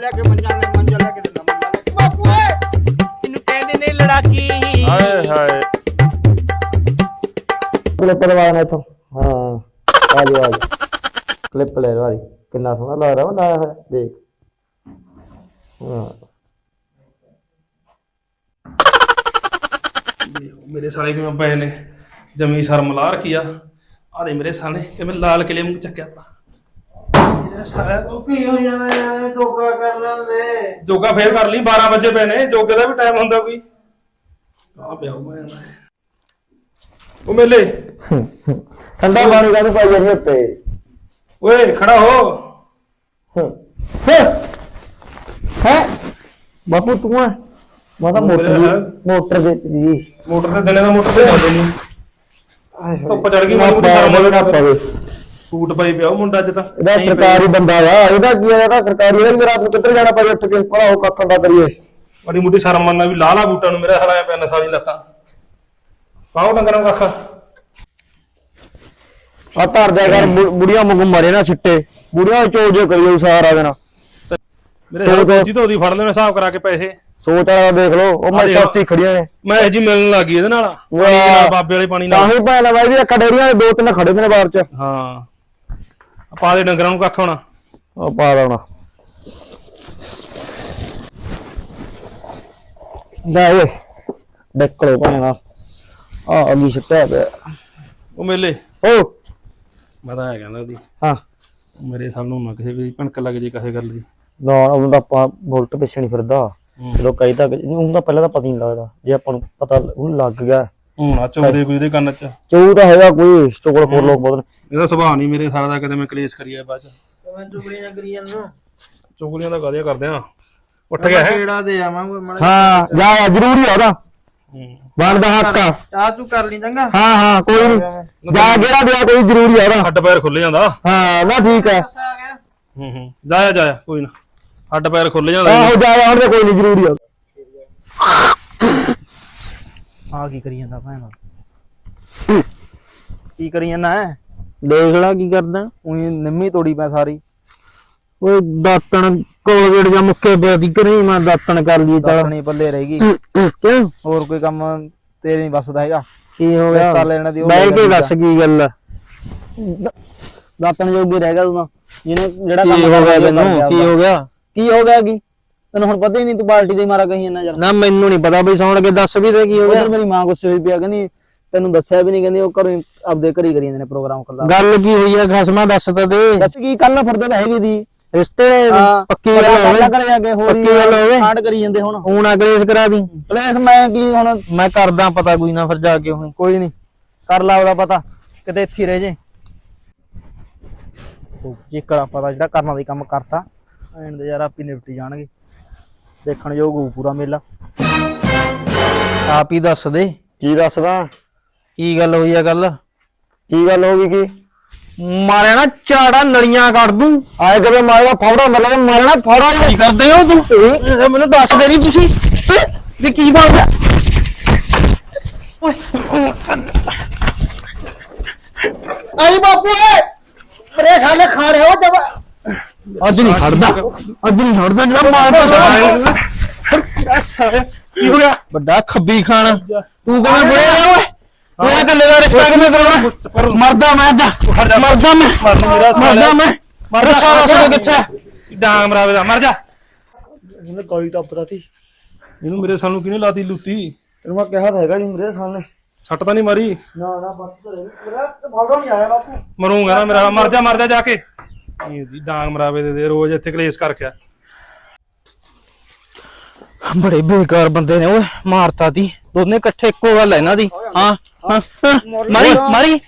ਲੈ ਕੇ ਮੰਜਾ ਲੈ ਮੰਜਾ ਲੈ ਕੇ ਦਿੰਦਾ ਮੰਜਾ ਲੈ ਕੇ। ਬਾਪੂ ਓਏ! ਇਹਨੂੰ ਕਹਿੰਦੇ ਨੇ ਲੜਾਕੀ। ਹਾਏ ਹਾਏ। ਕਲਿੱਪ ਲਵਾ ਨਾ ਇਥੋਂ। ਹਾਂ ਆ ਜਾ ਆ ਜਾ। ਕਲਿੱਪ ਲੈ ਲਵਾ ਦੀ ਕਿੰਨਾ ਸੋਹਣਾ ਲੱਗ ਰਿਹਾ ਉਹ ਲਾਇਆ ਹੋਇਆ। ਦੇਖ। ਹਾਂ। ਮੇਰੇ ਸਾਲੇ ਕਿਵੇਂ ਪਏ ਨੇ। ਜਮੀ ਸ਼ਰਮ ਲਾ ਰੱਖੀ ਆ। ਆ ਦੇ ਮੇਰੇ ਸਾਲੇ ਕਿਵੇਂ ਲਾਲ ਕਿਲੇ ਮੂੰਹ ਚੱਕਿਆ। ਤਾ ਮੇਰਾ ਸਾਲਾ ਕੀ ਹੋ ਜਾਣਾ ਯਾਰ ਟੋਕਾ ਕਰ ਲੈਂਦੇ। ਜੋਗਾ ਫੇਰ ਕਰ ਲਈ 12 ਵਜੇ ਪਏ ਨੇ ਜੋਗੇ ਦਾ ਵੀ ਟਾਈਮ ਹੁੰਦਾ ਕੋਈ। ਆ ਪਿਆ ਉਹ ਮੈਂ ਉਹ ਮੇਲੇ। ਠੰਡਾ ਪਾਣੀ ਕਾਹਨੂੰ ਪਾਈ ਜਾਂਦੇ ਉੱਤੇ? ਓਏ ਖੜਾ ਹੋ। ਹੈ। ਬਾਪੂ ਤੂੰ ਆ। ਮੈਂ ਤਾਂ ਮੋਟਰ ਦੀ ਮੋਟਰ ਦੇ ਦੀ। ਮੋਟਰ ਤੇ ਦਿਨੇ ਦਾ ਮੋਟਰ ਤੇ ਜਾਂਦੇ ਨਹੀਂ ਧੁੱਪ ਚੜ ਗਈ ਮੈਨੂੰ ਨਾ ਸ਼ਰਮ ਨਾ ਆ ਪਵੇ। ਸੂਟ ਪਾਈ ਪਿਆ ਉਹ ਮੁੰਡਾ ਅੱਜ ਤਾਂ। ਇਹਦਾ ਨਹੀਂ ਸਰਕਾਰੀ ਬੰਦਾ ਵਾ ਇਹਦਾ ਕੀ ਹੈ ਇਹਦਾ ਸਰਕਾਰੀ ਇਹਦਾ ਮੇਰਾ ਆਪ ਕਿੱਧਰ ਜਾਣਾ ਪਵੇ ਉੱਠ ਕੇ? ਭਲਾ ਉਹ ਕੱਖਾਂ ਦਾ ਕਰੀਏ। ਬੜੀ ਮੁੱਢੀ ਸ਼ਰਮ ਮੰਨਣਾ ਵੀ ਲਾਲਾ ਬੂਟਾ ਨੂੰ ਮੇਰੇ ਹਲਾਇਆ ਪਿਆ ਨਸਾਲੀ ਲੱਤਾਂ। ਪਾਓ ਡੰਗਰਾਂ ਨੂੰ ਕੱਖ। ਆ ਧਰ ਦਿਆ ਕਰ ਬੁ- ਬੁੜੀਆਂ ਵਾਂਗੂ ਮਰੇ ਨਾ ਛਿੱਟੇ ਬੁੜੀਆਂ ਚੋਜ ਜੋ ਕਰੀ ਜਾਊ ਸਾਰਾ ਦਿਨ। ਮੇਰੇ ਸਾਲੇ ਕੋਜੀ ਤੋਂ ਉਹਦੀ ਫੜ ਲੈਣੇ ਹਿਸਾਬ ਕਰਾ ਕੇ ਪੈਸੇ। ਸੋਚ ਵਾਲਾ ਦੇਖ ਲਓ ਉਹ ਮੈਂ ਦੇਖ। ਸੌਤੀ ਖੜੀਆਂ ਨੇ। ਮੈਂ ਇਹ ਜੀ ਮਿਲਣ ਲੱਗੀ ਇਹਦੇ ਨਾਲ। ਪਾਣੀ ਦੇ ਨਾਲ ਬਾਬੇ ਵਾਲੇ ਪਾਣੀ ਤਾਂ ਨਾਲ ਹੀ ਭੈਣ ਬਾਈ ਵੀ ਕਡੇਰੀਆਂ ਦੇ ਦੋ ਤਿੰਨ ਖੜੇ ਨੇ ਬਾਹਰ ਚ। ਹਾਂ। ਆ ਪਾ ਦੇ ਡੰਗਰਾਂ ਨੂੰ ਕੱਖ ਹੋਣਾ। ਉਹ ਪਾ ਦੇਣਾ ਲੈ ਓਏ ਡੱਕਲੋ ਭੈਣਾ ਆ। ਅਗੀ ਛੱਟਿਆ ਪਿਆ। ਉਹ ਮੇਲੇ। ਓ। ਮੈਂ ਤਾਂ ਐ ਕਹਿੰਦਾ ਉਹਦੀ ਹਾਂ। ਮੇਰੇ ਸਾਲ ਨੂੰ ਨਾ ਕਿਸੇ ਵੀ ਭਣਕ ਲੱਗ ਜੇ ਕਹੇ ਗੱਲ ਦੀ। ਨਾ ਉਹਦਾ ਆਪਾਂ ਬੁਲਟ ਪਿੱਛੇ ਨਹੀਂ ਫਿਰਦਾ। ਜਦੋਂ ਕਈ ਤਾਂ ਉਹਦਾ ਪਹਿਲਾਂ ਤਾਂ ਪਤਾ ਹੀ ਨਹੀਂ ਲੱਗਦਾ ਜੇ ਆਪਾਂ ਨੂੰ ਪਤਾ ਉਹਨੂੰ ਲੱਗ ਗਿਆ। ਹੁਣ ਆ ਚੋਦੇ ਕੋਈ ਉਹਦੇ ਕੰਨ ਚ। ਤਾਂ ਹੈਗਾ ਕੋਈ ਚੋਕਲ ਫੋਰ ਲੋਕ ਬਹੁਤ ਇਹਦਾ ਸੁਭਾਅ ਨਹੀਂ ਮੇਰੇ ਸਾਰਾ ਦਾ ਕਦੇ ਮੈਂ ਕਲੇਸ਼ ਕਰੀਏ ਬਾਅਦ ਚ। ਮੈਂ ਚੁਗਲੀਆਂ ਕਰੀ ਜਾਂਦਾ ਚੁਗਲੀਆਂ ਦਾ ਕਾਹਦੀਆਂ ਕਰਦੇ ਆ? ਉੱਠ ਗਿਆ ਹੈ? ਕਿਹੜਾ ਦੇ ਆਵਾਂਗੇ ਮੜਾ ਹਾਂ ਜਾ ਜਾ, ਜ਼ਰੂਰੀ ਆ ਉਹਦਾ। ਬਣਦਾ ਹੱਕ ਆ। ਚਾਹ ਤੂੰ ਕਰ ਲਈ ਚੰਗਾ? ਹਾਂ ਹਾਂ ਕੋਈ ਨਹੀਂ ਜਾ। ਜਿਹੜਾ ਦਿਆ ਕੋਈ ਜ਼ਰੂਰੀ ਆ ਉਹਦਾ। ਹੱਡ ਪੈਰ ਖੁੱਲ ਜਾਂਦਾ। ਹਾਂ ਨਾ ਠੀਕ ਹੈ ਆ ਗਿਆ। ਹੂੰ ਹੂੰ। ਜਾਇਆ ਜਾਇਆ ਕੋਈ ਨਾ। ਹੱਡ ਪੈਰ ਖੁੱਲ ਜਾਂਦਾ। ਆਹੋ ਜਾ ਜਾ, ਹੁਣ ਤਾਂ ਕੋਈ ਨਹੀਂ ਜ਼ਰੂਰੀ ਆ ਆ ਕੀ ਕਰੀ ਜਾਂਦਾ ਭੈਣ? ਕੀ ਕਰੀ ਜਾਂਦਾ ਹੈ? ਦੇਖ ਲੈ ਕੀ ਕਰਦਾ। ਉਹੀ ਨਿੰਮੀ ਤੋੜੀ ਪੈ ਸਾਰੀ। ਓਏ ਦਾਤਣ ਕੋਲਗੇਟ ਜਾਂ ਮੁੱਕੇ ਪਿਆ ਦੀ ਕਰੀ ਮੈਂ ਦਾਤਣ ਕਰ ਲਈ ਚੱਲ। ਦਾਤਣੀ ਪੱਲੇ ਰਹੇਗੀ ਕਿਉਂ? ਹੋਰ ਕੋਈ ਕੰਮ ਤੇਰੇ ਨਹੀਂ ਵੱਸਦਾ ਹੈਗਾ। ਕੀ ਹੋ ਕਰ ਗਿਆ ਲੈਣਾ ਦੀ ਉਹ ਬਹਿ ਕੇ ਦੱਸ ਕੀ ਗੱਲ ਆ? ਦਾਤਣ ਜੋਗੇ ਰਹਿ ਗਿਆ ਤੂੰ ਤਾਂ। ਜਿਹਨੇ ਜਿਹੜਾ ਕੀ ਕੰਮ ਹੋ ਗਿਆ ਕਰਨਾ ਤੈਨੂੰ? ਕੀ ਹੋ ਗਿਆ? ਕੀ ਹੋ ਗਿਆ ਕੀ? ਤੈਨੂੰ ਹੁਣ ਪਤਾ ਹੀ ਨਹੀਂ ਤੂੰ ਪਾਰਟੀ ਦੇ ਮਾਰਾ ਕਹੀ ਜਾਂਦਾ ਯਾਰ ਨਾ ਮੈਨੂੰ ਨਹੀਂ ਪਤਾ ਬਈ ਸੌਣ ਕੇ ਦੱਸ ਵੀ ਦੇ ਕੀ ਹੋ ਗਿਆ। ਉਧਰ ਮੇਰੀ ਮਾਂ ਗੁੱਸੇ ਹੋਈ ਪਿਆ ਕਹਿੰਦੀ ਤੈਨੂੰ ਦੱਸਿਆ ਵੀ ਨਹੀਂ ਕਹਿੰਦੀ ਉਹ ਘਰੋਂ ਹੀ ਆਪਦੇ ਘਰੀ ਕਰੀ ਜਾਂਦੇ ਨੇ ਪ੍ਰੋਗਰਾਮ ਕੱਲਾ ਗੱਲ ਕੀ ਹੋਈ ਆ? ਖਸਮਾ ਦੱਸ ਤਾਂ ਦੇ। ਦੱਸ ਕੀ ਕੱਲ ਫਿਰਦੇ ਤਾਂ ਹੈਗੀ ਦੀ ਰਿਸ਼ਤੇ ਪੱਕੀ ਗੱਲ ਹੋਵੇ। ਘਰੇ ਜਾ ਕੇ ਹੋਰ ਹੀ ਪੱਕੀ ਗੱਲ ਹੋਵੇ। ਕਾਂਡ ਕਰੀ ਜਾਂਦੇ ਹੁਣ। ਹੁਣ ਅਗਲੇਸ਼ ਕਰਾ ਦੀ। ਪਲੇਸ ਮੈਂ ਕੀ ਹੁਣ? ਮੈਂ ਕਰਦਾ ਪਤਾ ਕੋਈ ਨਾ ਫਿਰ ਜਾ ਕੇ ਹੁਣ। ਕੋਈ ਨਹੀਂ ਕਰ ਲਾ ਉਹਦਾ ਪਤਾ ਕਿਤੇ ਇੱਥੇ ਰਹਿ ਜੇ। ਉਹ ਜੇ ਕਰਾ ਪਤਾ ਜਿਹੜਾ ਕਰਨਾ ਦੀ ਕੰਮ ਕਰਤਾ ਐਂਡ ਦੇ ਯਾਰ ਆਪੀ ਨਿਪਟੀ ਜਾਣਗੇ। ਦੇਖਣ ਯੋਗ ਹੋਊ ਪੂਰਾ ਮੇਲਾ। ਆਪ ਹੀ ਦੱਸ ਦੇ। ਕੀ ਦੱਸਦਾ? ਕੀ ਗੱਲ ਹੋਈ ਆ ਗੱਲ? ਕੀ ਗੱਲ ਹੋ ਗਈ ਕੀ? ਮਾਰਿਆ ਨਾ ਝਾੜਾ ਲੜੀਆਂ ਕੱਢ ਦੂੰ। ਆਏ ਕਦੇ ਮਾਰੇਗਾ ਫੌੜਾ ਮਤਲਬ ਮਾਰਨਾ ਫੌੜਾ ਕੀ ਕਰਦੇ ਹੋ ਤੂੰ? ਮੈਨੂੰ ਦੱਸ ਦੇ ਨਹੀਂ ਤੁਸੀਂ। ਵੀ ਕੀ ਗਿਆ ਆਈ ਬਾਪੂ ਏ ਮੇਰੇ ਸਾਲੇ ਖਾ ਰਹੇ ਹੋ ਜਬ ਅੱਜ ਨਹੀਂ ਛੱਡਦਾ ਅੱਜ ਨਹੀਂ ਛੱਡਦਾ ਜਿਹੜਾ ਮਾਰਦਾ ਕੀ ਹੋ। ਗਿਆ? ਵੱਡਾ ਖੱਬੀ ਖਾਨ ਤੂੰ ਕਿਵੇਂ ਬੁੜੇਗਾ ਓਏ? ਮੇਰਾ ਕੱਲੇ ਦਾ ਰਿਸ਼ਤਾ ਕਿਵੇਂ ਕਰਾਉਣਾ? ਮਰਦਾ ਮੈਂ ਦਾ ਮਰਦਾ ਮੈਂ। ਮੇਰਾ ਮਰਦਾ ਮੈਂ। ਮਰਦਾ ਸਾਰਾ ਸੁਣ ਕਿੱਥੇ? ਡਾਂਗ ਮਰਾਵੇ ਦਾ। ਮਰ ਜਾ। ਇਹਨੇ ਕੋਈ ਤਾਂ ਪਤਾ ਤੀ ਇਹਨੂੰ ਮੇਰੇ ਸਾਲ ਨੂੰ ਕਿਹਨੇ ਲਾਤੀ ਲੁੱਤੀ? ਤੈਨੂੰ ਮੈਂ ਕਿਹਾ ਤਾਂ ਹੈਗਾ ਜੀ ਮੇਰੇ ਸਾਹਮਣੇ ਸੱਟ ਤਾਂ ਨਹੀਂ ਮਾਰੀ? ਨਾ ਨਾ ਬਸ ਮੇਰਾ ਫੌੜਾ ਨਹੀਂ ਆਇਆ ਬਾਪੂ। ਮਰੂੰਗਾ ਨਾ ਮੇਰਾ। ਮਰ ਜਾ ਮਰ ਜਾ ਜਾ ਕੇ। ਇਹਦੀ ਡਾਂਗ ਮਰਾਵੇ ਦੇ ਦੇ? ਰੋਜ਼ ਇੱਥੇ ਕਲੇਸ਼ ਕਰਕੇ ਆ। ਬੜੇ ਬੇਕਾਰ ਬੰਦੇ ਨੇ ਓਏ। ਮਾਰਤਾ ਤੀ। ਦੋਨੇ ਇਕੱਠੇ ਇੱਕੋ ਗੱਲ ਹੈ ਇਹਨਾਂ ਦੀ। ਹਾਂ ਹਾਂ ਹਾਂ। ਮਾਰੀ ਮਾਰੀ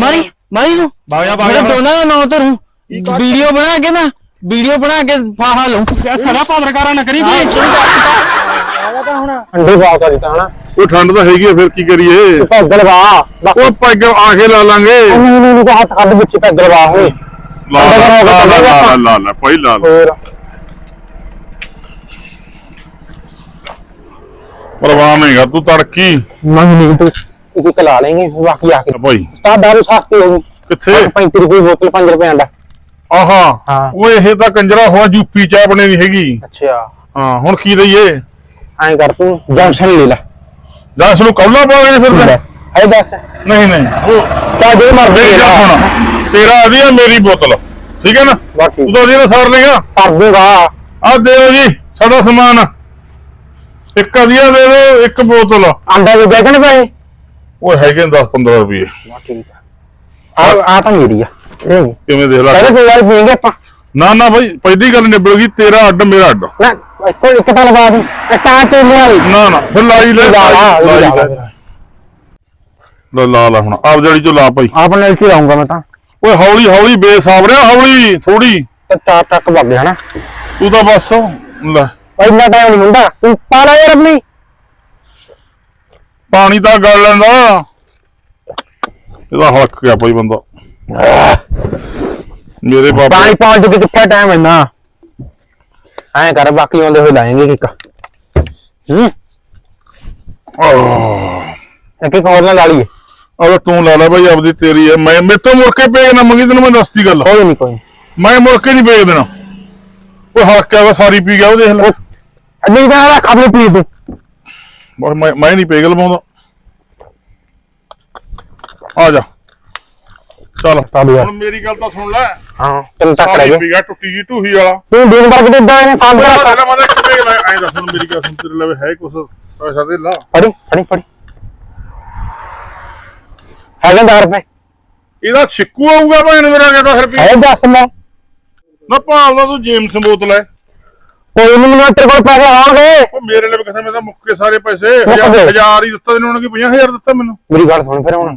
ਮਾਰੀ ਮਾਰੀ ਤੂੰ। ਭਾਗ ਜਾ ਭਾਗ ਮੇਰੇ ਜਾ। ਦੋਨਾਂ ਦਾ ਨਾਂ ਧਰੂ। ਵੀਡੀਓ ਬਣਾ ਕੇ ਨਾ ਵੀਡੀਓ ਬਣਾ ਕੇ ਫਾਹਾ ਲਊ। ਕਿਆ ਸਾਲਾ ਪਾਦਰਕਾਰਾ ਨਾ ਕਰੀ ਕੋਈ ਅੰਡੇ ਪਾ ਕੇ ਦਿੱਤਾ ਹਨਾ। ਉਹ ਠੰਡ ਤਾਂ ਹੈਗੀ ਆ ਫਿਰ ਕੀ ਕਰੀਏ? ਪੈਗ ਲਵਾ ਉਹ ਪੈਗ ਆ ਕੇ ਲਾ ਲਾਂਗੇ। ਨੂੰ ਕੋ ਹੱਥ ਕੱਢ ਵਿੱਚ ਪੈਗ ਲਵਾ ਹੋਏ ਲਾ ਲਾ ਲਾ ਲਾ ਲਾ ਲਾ ਲਾ ਲਾ ਭਾਈ ਲਾ ਲਾ। ਹੋਰ। ਪਰਵਾਹ ਨਹੀਂਗਾ ਤੂੰ ਤੜਕੀ ਨਹੀਂ ਨਹੀਂ ਤੂੰ ਇੱਕ ਇੱਕ ਲਾ ਲੈਂਗੇ ਬਾਕੀ ਆ ਕੇ। ਭਾਈ। ਸਟਾ ਦਾਰੂ ਸਸਤੀ ਹੋ ਗਈ। ਕਿੱਥੇ? 35 ਰੁਪਏ ਬੋਤਲ 5 ਰੁਪਏ ਆਂਡਾ ਆਹਾ ਹਾਂ। ਉਹ ਇਹ ਤਾਂ ਕੰਜਰਾ ਹੋਆ ਯੂਪੀ ਚ ਆਪਣੇ ਨਹੀਂ ਹੈਗੀ। ਅੱਛਾ। ਹਾਂ ਹੁਣ ਕੀ ਲਈਏ? ਐਂ ਕਰ ਤੂੰ ਜੰਕਸ਼ਨ ਲੈ ਲੈ। ਜਾਂ ਇਸ ਨੂੰ ਕੌਲਾ ਪਾਵਾਂਗੇ ਫਿਰ ਤਾਂ? ਹੈ ਦੱਸ। ਨਹੀਂ ਨਹੀਂ। ਉਹ ਤਾਂ ਜੇ ਮਰ ਮੇਰੀ ਗੱਲ ਸੁਣ ਤੇਰਾ ਆਦੀ ਆ ਮੇਰੀ ਬੋਤਲ। ਠੀਕ ਹੈ ਨਾ? ਬਾਕੀ। ਤੂੰ ਤਾਂ ਉਹਦੀ ਸਾਰ ਲੇਗਾ ਕਰ ਦੂੰਗਾ। ਆ ਦਿਓ ਜੀ ਸਾਡਾ ਸਮਾਨ। ਇੱਕ ਅਧੀਆ ਦੇ ਦਿਓ ਇੱਕ ਬੋਤਲ। ਆਂਡਾ ਵੀ ਬੈਠਣ ਪਏ ਉਹ ਹੈਗੇ 10 15 ਰੁਪਏ। ਠੀਕ ਆ। ਆ ਤਾਂ ਮੇਰੀ ਆ। ਇਹ ਨੀ। ਕਿਵੇਂ ਦੇਖ ਲੈ। ਪਹਿਲੇ ਕੋਈ ਵਾਰ ਪੀਂਗੇ ਆਪਾਂ। ਨਾ ਨਾ ਭਾਈ ਪਹਿਲੀ ਗੱਲ ਨਿਬੜ ਗਈ ਤੇਰਾ ਅੱਡ ਮੇਰਾ ਅੱਡ। ਨਾ ਇੱਕੋ ਇੱਕ ਤਾਂ ਲਵਾ ਦੀ ਸਟਾਰਟ ਤੇ ਲਿਆ ਨਾ ਨਾ ਫਿਰ ਲਾਈ ਲੈ ਲਾਈ ਲਾ ਲਾ। ਲੈ। ਹੁਣ ਆਪ ਜੜੀ ਚੋਂ ਲਾ ਭਾਈ। ਆਪਣੇ ਇੱਥੇ ਲਾਉਂਗਾ ਮੈਂ ਤਾਂ। ਓਏ ਹੌਲੀ ਹੌਲੀ ਬੇਸਾਬ ਰਿਆ ਹੌਲੀ ਥੋੜੀ ਤੇ ਚਾਰ ਟੱਕ ਵੱਗ ਗਿਆ ਨਾ। ਤੂੰ ਤਾਂ ਬਸ ਲੈ। ਇੰਨਾ ਟਾਈਮ ਨਹੀਂ ਹੁੰਦਾ। ਤੂੰ ਪਾ ਲੈ ਯਾਰ ਆਪਣੀ। ਪਾਣੀ ਤਾਂ ਗਲ ਲੈਂਦਾ। ਇਹਦਾ ਹਲਕ ਗਿਆ ਭਾਈ ਬੰਦਾ। ਮੇਰੇ ਬਾਬਾ ਪਾਣੀ ਪਾਉਣ ਚ ਕਿੱਥੇ ਟਾਈਮ ਇੰਨਾ। ਐਂ ਕਰ ਬਾਕੀ ਆਉਂਦੇ ਹੋਏ ਲਾਏਂਗੇ ਕਿੱਕ ਹੂੰ। ਇੱਕ ਇੱਕ ਹੋਰ ਨਾਲ ਲਾ ਲਈਏ। ਅਗਰ ਤੂੰ ਲਾ ਲੈ ਭਾਈ ਆਪਦੀ ਤੇਰੀ ਹੈ। ਮੈਂ ਮੇਰੇ ਤੋਂ ਮੁੜ ਕੇ ਪੇਗ ਨਾ ਮੰਗੀ ਤੈਨੂੰ ਮੈਂ ਦੱਸਤੀ ਗੱਲ। ਕੋਈ ਨਹੀਂ ਕੋਈ ਨੀ। ਮੈਂ ਮੁੜ ਕੇ ਨਹੀਂ ਪੇਗ ਦੇਣਾ। ਉਹ ਹਲਕ ਗਿਆ ਵਾ, ਸਾਰੀ ਪੀ ਗਿਆ ਉਹ ਦੇਖ ਲੈ ਅੱਧੀ ਤਾਂ ਰੱਖ ਆਪਣੀ ਪੀ ਤੂੰ। ਬਸ ਮੈਂ ਮੈਂ ਨਹੀਂ ਪੇਗ ਲਵਾਉਂਦਾ। ਆ ਜਾ। ਚੱਲ। ਚੱਲ ਯਾਰ। ਹੁਣ ਮੇਰੀ ਗੱਲ ਤਾਂ ਸੁਣ ਲੈ। ਹਾਂ ਤੈਨੂੰ ਟੱਕ ਰਹਿ ਗਿਆ। ਪੀ ਗਿਆ ਟੁੱਟੀ ਜੀ ਢੂਹੀ ਵਾਲਾ। ਤੂੰ ਦਿਨ ਭਰ ਕਿਤੇ ਇਦਾਂ ਨੇ ਸਾਂਭ ਕੇ ਰੱਖ ਪਹਿਲਾਂ ਮੈਂ ਇੱਕ ਪੇਗ ਲੈ। ਐਂ ਦੱਸ ਹੁਣ ਮੇਰੀ ਗੱਲ ਸੁਣ ਤੇਰੇ ਲਵੇ ਹੈ ਕੁਛ। ਪੈਸਾ ਦੇ ਲਾ। ਫੜੀ ਫੜੀ ਫੜੀ। ਹੈਗੇ 10 ਰੁਪਏ। ਇਹਦਾ ਛਿੱਕੂ ਆਊਗਾ ਭੈਣ ਮੇਰਾ ਕਹਿੰਦਾ ਫਿਰ ਹੈ ਦੱਸ ਲੈ ਨਾ ਭਾਲਦਾ ਤੂੰ ਜੇਮਸ ਬੋਤਲ ਹੈ ਕੋਈ ਨਹੀਂ ਮੈਨੂੰ ਤੇਰੇ ਕੋਲ ਪੈਸੇ ਆਉਣਗੇ। ਉਹ ਮੇਰੇ ਲਈ ਕਿਥੇ ਮੈਂ ਤਾਂ ਮੁੱਕੇ ਸਾਰੇ ਪੈਸੇ। ਮੁੱਕ ਹਜ਼ਾਰ ਗਏ। ਹਜ਼ਾਰ ਹੀ ਦਿੱਤਾ ਤੈਨੂੰ ਉਹਨਾਂ ਕੀ 50000 ਦਿੱਤਾ ਮੈਨੂੰ? ਮੇਰੀ ਗੱਲ ਸੁਣ ਫਿਰ ਹੁਣ।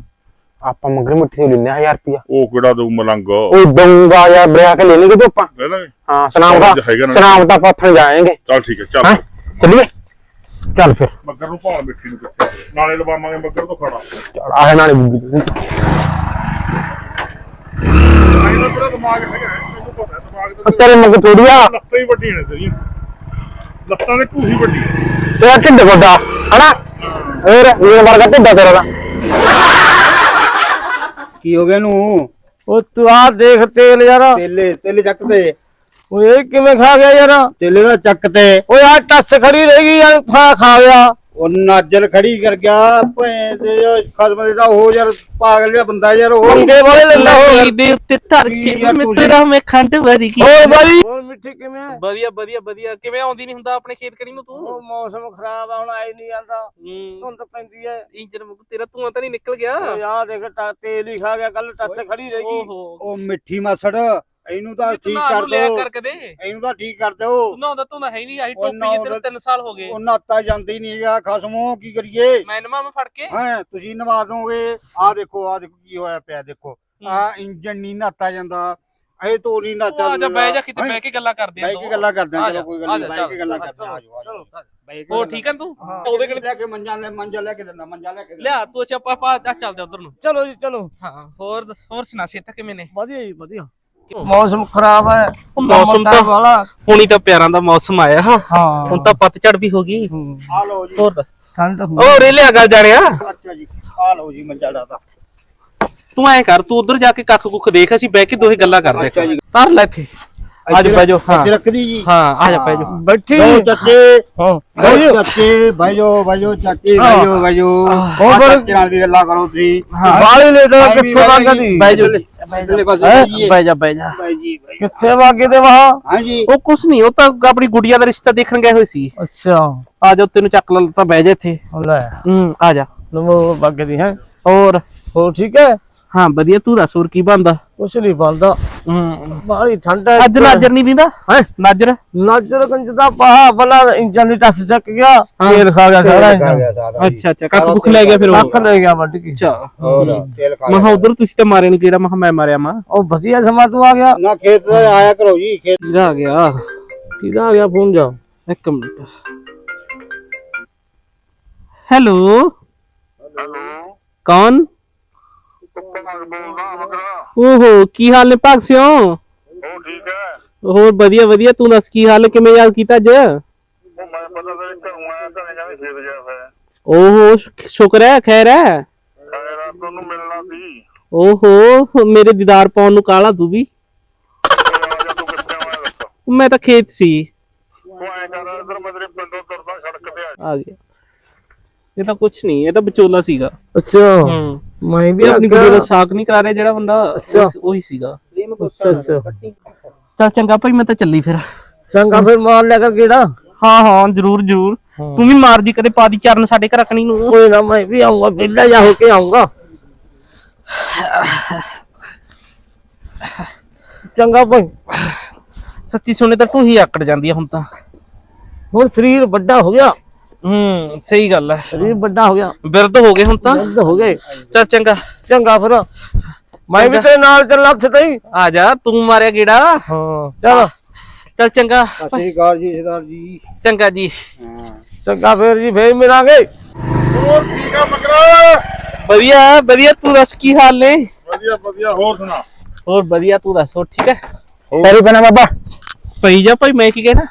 ਆਪਾਂ ਮਗਰ ਮੁੱਠੀ ਤੋਂ ਲੈਨੇ 1000 ਰੁਪਿਆ ਉਹ ਕਿਹੜਾ ਦਊ ਮਲੰਗ? ਉਹ ਦਊਂਗਾ ਯਾਰ ਬਰਿਆ ਕੇ ਲੈ ਲੇਂਗੇ ਤੂੰ ਆਪਾਂ। ਲੈ ਲਾਂਗੇ। ਹਾਂ ਸੁਨਾਮ ਦਾ ਚੱਲ ਹੈਗਾ ਨਾ। ਸੁਨਾਮ ਦਾ ਪਾਥਣ ਜਾਏਂਗੇ। ਚੱਲ ਠੀਕ ਹੈ ਹਾਂ ਚੱਲ ਚੱਲੀਏ? ਚੱਲ ਫਿਰ। ਮੱਗਰ ਨੂੰ ਭਾਲ ਮਿੱਠੀ ਨੂੰ ਕਿੱਥੇ? ਨਾਲੇ ਲਵਾਵਾਂਗੇ ਮੱਗਰ ਤੋਂ ਖੜਾ। ਚੱਲ ਆਹ ਨਾਲੇ ਬੁੱਗੀ ਤੁਸੀਂ ਆਈ ਤੇਰਾ ਦਿਮਾਗ ਹੈਗਾ? ਹੈ ਤੇਰੇ ਮਗਰ ਥੋੜੀਆ ਲੱਤਾਂ ਹੀ ਵੱਡੀਆਂ ਨੇ ਤੇਰੀਆਂ। ਲੱਤਾਂ ਨੇ ਢੂਹੀ ਵੱਡੀ। ਤੇਰਾ ਢਿੱਡ ਵੱਡਾ ਹਨਾ? ਹੋਰ ਵੀਰ ਵਰਗਾ ਢਿੱਡਾ ਤੇਰਾ ਦਾ ਕੀ ਹੋ ਗਿਆ ਨੂੰ ਉਹ ਤੂੰ ਆ ਦੇਖ ਤੇਲ ਯਾਰ। ਤੇਲੇ ਤੇਲੇ ਚੱਕ ਤੇ। ਓਏ ਇਹ ਕਿਵੇਂ ਖਾ ਗਿਆ ਯਾਰ? ਤੇਲੇ ਦਾ ਚੱਕ ਤੇ। ਓਏ ਆ ਟੱਸ ਖੜੀ ਰਹਿ ਗਈ ਯਾਰ ਖਾ ਖਾ ਗਿਆ। ਉਹ ਨਾਜਲ ਖੜੀ ਕਰ ਗਿਆ ਭੈਣ ਦੇ ਖਸਮ ਦੇ ਦਾ ਉਹ ਯਾਰ ਪਾਗਲ ਜਿਹਾ ਬੰਦਾ ਯਾਰ ਉਹ ਪੰਗੇ ਵਾਲੇ ਲੈ ਲਾ ਹੋਰ। ਦੇ ਉੱਤੇ ਧਰ ਕੀ ਕੇ ਯਾਰ ਮਿੱਤਰਾ ਮੈਂ ਖੰਡ ਵਰੀ ਕੀ ਹੋਰ ਬਾਈ। ਹੋਰ ਮਿੱਠੀ ਕਿਵੇਂ ਵਧੀਆ ਵਧੀਆ ਵਧੀਆ। ਕਿਵੇਂ ਆਉਂਦੀ ਨਹੀਂ ਹੁੰਦਾ ਆਪਣੇ ਖੇਤ ਕਰੀ ਨੂੰ ਤੂੰ? ਉਹ ਮੌਸਮ ਖਰਾਬ ਆ ਹੁਣ ਆਈ ਨਹੀਂ ਜਾਂਦਾ। ਹੂੰ। ਧੁੰਦ ਪੈਂਦੀ ਐ। ਇੰਜਨ ਮੁਕ ਤੇਰਾ ਧੂਆਂ ਤਾਂ ਨਹੀਂ ਨਿਕਲ ਗਿਆ? ਆ ਦੇਖ ਟ- ਤੇਲ ਹੀ ਖਾ ਗਿਆ ਕੱਲ ਟੱਸ ਖੜੀ ਰਹਿ ਓਹੋ। ਉਹ ਮਿੱਠੀ ਮਸੜ ਇਹਨੂੰ ਤਾਂ ਠੀਕ ਨਾ ਕਰ ਨੂੰ ਲਿਆ ਦਿਓ। ਕਰ ਕਦੇ। ਇਹਨੂੰ ਤਾਂ ਠੀਕ ਕਰ ਦਿਓ। ਤੂੰ ਨਹਾਉਂਦਾ ਤੂੰ ਨਾ ਹੈ ਨਹੀਂ ਆਹੀ ਉਹ ਟੋਪੀ ਨਹਾਉਂਦਾ- 3 ਸਾਲ ਹੋ ਗਏ। ਉਹ ਨਾਤਾ ਜਾਂਦੀ ਨਹੀਂ ਹੈਗਾ ਖਸਮੋ ਕੀ ਕਰੀਏ? ਮੈਂ ਨਵਾਂ ਮੈਂ ਫੜ ਕੇ। ਹਾਂ ਤੁਸੀਂ ਨਵਾ ਦੋਗੇ। ਆ ਦੇਖੋ ਆ ਦੇਖੋ ਕੀ ਹੋਇਆ ਪਿਆ ਦੇਖੋ। ਆ ਇੰਜਨ ਨਹੀਂ ਨਾਤਾ ਜਾਂਦਾ। ਇਹ ਤੋਂ ਨਹੀਂ ਨਾਤਾ ਤੂੰ ਆ ਜਾ ਬਹਿ ਜਾ ਕਿਤੇ ਬਹਿ ਕੇ ਗੱਲਾਂ ਕਰਦੇ ਆ ਬਹਿ ਕੇ ਗੱਲਾਂ ਕਰਦੇ ਆ ਚਲੋ ਕੋਈ ਗੱਲ ਨਹੀਂ ਬਹਿ ਕੇ ਗੱਲਾਂ ਕਰਦੇ ਆ ਆਜੋ ਗੱਲਾਂ ਠੀਕ ਹੈ ਤੂੰ ਉਹਦੇ ਕੋਲ ਲੈ ਕੇ ਮੰਜਾ ਲੈ ਮੰਜਾ ਲੈ ਕੇ ਦੇਣਾ ਮੰਜਾ ਲੈ ਕੇ ਲਿਆ ਤੂੰ ਅੱਛਾ ਆ ਚੱਲਦੇ ਉਧਰ ਨੂੰ। ਚਲੋ ਜੀ ਚਲੋ। ਹਾਂ ਹੋਰ ਹੋਰ ਸੁਣਾ ਸੇਤਾ ਕਿਵੇਂ ਨੇ? ਵਧੀਆ ਜੀ ਵਧੀਆ। ਮੌਸਮ ਖਰਾਬ ਹੈ ਮੌਸਮ ਤਾਂ- ਵਾਲਾ। ਹੁਣੀ ਤਾਂ ਪਿਆਰਾਂ ਦਾ ਮੌਸਮ ਆਇਆ ਹਾਂ। ਹੁਣ ਤਾਂ ਪਤਝੜ ਵੀ ਹੋ ਗਈ। ਆ ਲਓ ਜੀ। ਹੋਰ ਦੱਸ। ਠੰਡ ਉਹ ਰੇਲਿਆ ਗੱਲ ਜਾਣਿਆ? ਅੱਛਾ ਜੀ। ਆ ਲਓ ਜੀ ਮੰਜਾ ਡਾਤਾ ਤੂੰ। ਐ ਕਰ ਤੂੰ ਉਧਰ ਜਾ ਕੇ ਕੱਖ ਕੁੱਖ ਦੇਖ ਅਸੀਂ ਬਹਿ ਕੇ ਦੋਹੇ ਗੱਲਾਂ ਕਰਦੇ ਅੱਛਾ ਜੀ। ਤਰ ਲੈ ਫੇ। ਆਜੋ ਬਹਿ ਜਾਓ ਹਾਂ। ਇੱਥੇ ਰੱਖਦੀ ਜੀ। ਹਾਂ ਆ ਜਾ ਬਹਿ ਜਾਓ। ਬੈਠੀ। ਦੋ ਚਾਚੇ ਹਾਂ। ਦੋ ਚਾਚੇ ਭਾਈਓ ਭਾਈਓ ਚਾਚੇ ਹਾਂ। ਭਾਈਓ ਭਾਈਓ ਹੋਰ ਆ ਫਿਰ- ਚਾਚੇ ਨਾਲ ਵੀ ਗੱਲਾਂ ਕਰੋ ਤੁਸੀਂ। ਬਾਲੀ ਲੇਟ ਭਾਈ ਵੀ ਕਿੱਥੇ ਭਾਈ ਵਗਦੀ ਬਹਿ ਜਾਓ। ਇਧਰਲੇ ਪਾਸੇ ਹੈਂ? ਜਾਈਏ। ਬਹਿ ਜਾ ਬਹਿ ਜਾ। ਭਾਈ ਜੀ ਭਾਈ ਕਿੱਥੇ ਵਾਗੇ ਤੇ ਵਾਹ? ਹਾਂਜੀ ਉਹ ਕੁਛ ਨਹੀਂ ਉਹ ਤਾਂ ਆਪਣੀ ਗੁੜੀਆ ਦਾ ਰਿਸ਼ਤਾ ਦੇਖਣ ਗਏ ਹੋਏ ਸੀ। ਅੱਛਾ। ਆ ਜਾ ਤੈਨੂੰ ਚੱਕ ਲ ਤਾਂ ਬਹਿ ਜਾ ਇੱਥੇ। ਲੈ। ਹੂੰ ਆ ਜਾ। ਨਮੋ ਵਗਦੀ ਹੈ। ਹੋਰ? ਹੋਰ ਠੀਕ ਹੈ? ਹਾਂ ਵਧੀਆ ਤੂੰ ਦੱਸ ਹੋਰ ਕੀ ਬੰਦਾ ਕੁਛ ਨਹੀਂ ਬੰਦਾ ਹੂੰ। ਬਾਹਲੀ ਠੰਡ ਹੈ ਅੱਜ ਨਾਜਰ ਨਹੀਂ ਦਿੰਦਾ ਹੈ? ਨਾਜਰ? ਨਾਜਰ ਗੰਜ ਦਾ ਪਾਹਾ ਬਲਾ ਇੰਜਨ ਦੀ ਟੱਸ ਚੱਕ ਗਿਆ ਤੇਲ ਖਾ ਗਿਆ ਸਾਰਾ। ਅੱਛਾ ਅੱਛਾ ਕੱਖ ਕੁੱਖ ਲੈ ਗਿਆ ਫਿਰ ਉਹ ਕੱਖ ਲੈ ਗਿਆ ਵੱਢ ਕੇ। ਅੱਛਾ। ਹੋਰ ਤੇਲ ਖਾ ਮੈਂ ਕਿਹਾ ਉਧਰ ਤੁਸੀਂ ਤਾਂ ਮਾਰੇ ਨੇ ਕਿਹੜਾ ਮੈਂ ਕਿਹਾ ਮੈਂ ਮਾਰਿਆ ਮਾਂ। ਉਹ ਵਧੀਆ ਸਮਾਂ ਤੂੰ ਆ ਗਿਆ। ਨਾ ਖੇਤ ਤੇ ਆਇਆ ਕਰੋ ਜੀ ਖੇਤ ਕਿਹਦਾ ਆ ਗਿਆ? ਕਿਹਦਾ ਆ ਗਿਆ ਫੋਨ ਜਾ? ਇੱਕ ਮਿੰਟ। ਹੈਲੋ। ਕੌਣ? ਓਹੋ ਕੀ ਹਾਲ ਨੇ ਭਾਗ ਸਿਓ? ਉਹ ਠੀਕ ਹੈ। ਹੋਰ ਵਧੀਆ ਵਧੀਆ ਤੂੰ ਦੱਸ ਕੀ ਹਾਲ ਹੈ ਕਿਵੇਂ ਯਾਦ ਕੀਤਾ ਅੱਜ? ਉਹ ਮੈਂ ਪਤਾ ਤੇ ਘਰੋਂ ਆਇਆ ਘਰੇ ਗਿਆ ਓਹੋ ਸ਼ੁਕਰ ਹੈ ਖੈਰ ਹੈ? ਖਾਇਰਾ ਤੁਹਾਨੂੰ ਮਿਲਣਾ ਸੀ। ਓਹੋ ਮੇਰੇ ਦੀਦਾਰ ਪਾਉਣ ਨੂੰ ਕਾਲਾ ਤੂੰ ਵੀ? ਮੈਂ ਤਾਂ ਖੇਤ ਸੀ। ਤੂੰ ਐ ਕਰ ਇਧਰ ਮੈਂ ਤੇਰੇ ਪਿੰਡੋਂ ਤੁਰਦਾ ਸੜਕ ਤੇ ਆ। ਆ ਗਿਆ। ਇਹ ਤਾਂ ਕੁਛ ਨਹੀਂ ਇਹ ਤਾਂ ਵਿਚੋਲਾ ਸੀਗਾ। ਅੱਛਾ। ਹੂੰ। ਮੈਂ ਵੀ ਇਹ ਆਪਣੀ ਗੁੱਡੀ ਦਾ ਸਾਕ ਨਹੀਂ ਕਰਾ ਰਿਹਾ ਜਿਹੜਾ ਬੰਦਾ ਅੱਛਾ। ਉਹੀ ਸੀਗਾ। ਅੱਛਾ ਅੱਛਾ। ਚੱਲ ਚੰਗਾ ਭਾਈ ਮੈਂ ਤਾਂ ਚੱਲੀ ਫਿਰ। ਚੰਗਾ ਫਿਰ ਮਾਰ ਲਿਆ ਕਰ ਕਿਹੜਾ ਹਾਂ ਹਾਂ ਜਰੂਰ ਜਰੂਰ। ਤੂੰ ਵੀ ਮਾਰ ਜੀ ਕਦੇ ਪਾ ਦੀ ਚਰਨ ਸਾਡੇ ਘਰ ਰੱਖਣੀ ਨੂੰ। ਕੋਈ ਨਾ ਮੈਂ ਵੀ ਆਉਂਗਾ ਪਹਿਲਾਂ ਜਾ ਹੋ ਕੇ ਆਉਂਗਾ ਚੰਗਾ ਭਾਈ। ਸੱਚੀ ਸੁਣੇ ਤਾਂ ਢੂਹੀ ਆਕੜ ਜਾਂਦੀ ਆ ਹੁਣ ਤਾਂ। ਹੁਣ ਸਰੀਰ ਵੱਡਾ ਹੋ ਗਿਆ। ਹੂੰ ਸਹੀ ਗੱਲ ਹੈ ਸਰੀਰ ਵੱਡਾ ਹੋ ਗਿਆ। ਬਿਰਧ ਹੋ ਗਏ ਹੁਣ ਤਾਂ। ਦਰਦ ਹੋ ਗਏ। ਚੱਲ ਚੰਗਾ। ਚੰਗਾ ਫਿਰ। ਮੈਂ ਵੀ ਤੇਰੇ ਨਾਲ ਚੱਲਾਂ ਸਤਈ। ਆ ਜਾ ਤੂੰ ਮਾਰਿਆ ਗੇੜਾ। ਹਾਂ। ਚਲ। ਚੱਲ। ਚੰਗਾ। ਸਤਿ ਅਕਾਲ ਜੀ ਸਰਦਾਰ ਜੀ। ਚੰਗਾ ਜੀ। ਹਾਂ। ਚੰਗਾ ਫਿਰ ਜੀ ਫੇਰ ਮਿਲਾਂਗੇ। ਹੋਰ ਠੀਕ ਆ ਮਗਰਾ ਵਧੀਆ ਵਧੀਆ। ਤੂੰ ਦੱਸ ਕੀ ਹਾਲ ਨੇ? ਵਧੀਆ ਵਧੀਆ। ਹੋਰ ਸੁਣਾ। ਹੋਰ ਵਧੀਆ ਤੂੰ ਦੱਸ। ਹੋਰ ਠੀਕ ਹੈ ਪੈਰੀ ਪੈਣਾ ਬਾਬਾ। ਪਈ ਜਾ ਭਾਈ ਮੈਂ ਕੀ ਕਹਿਣਾ?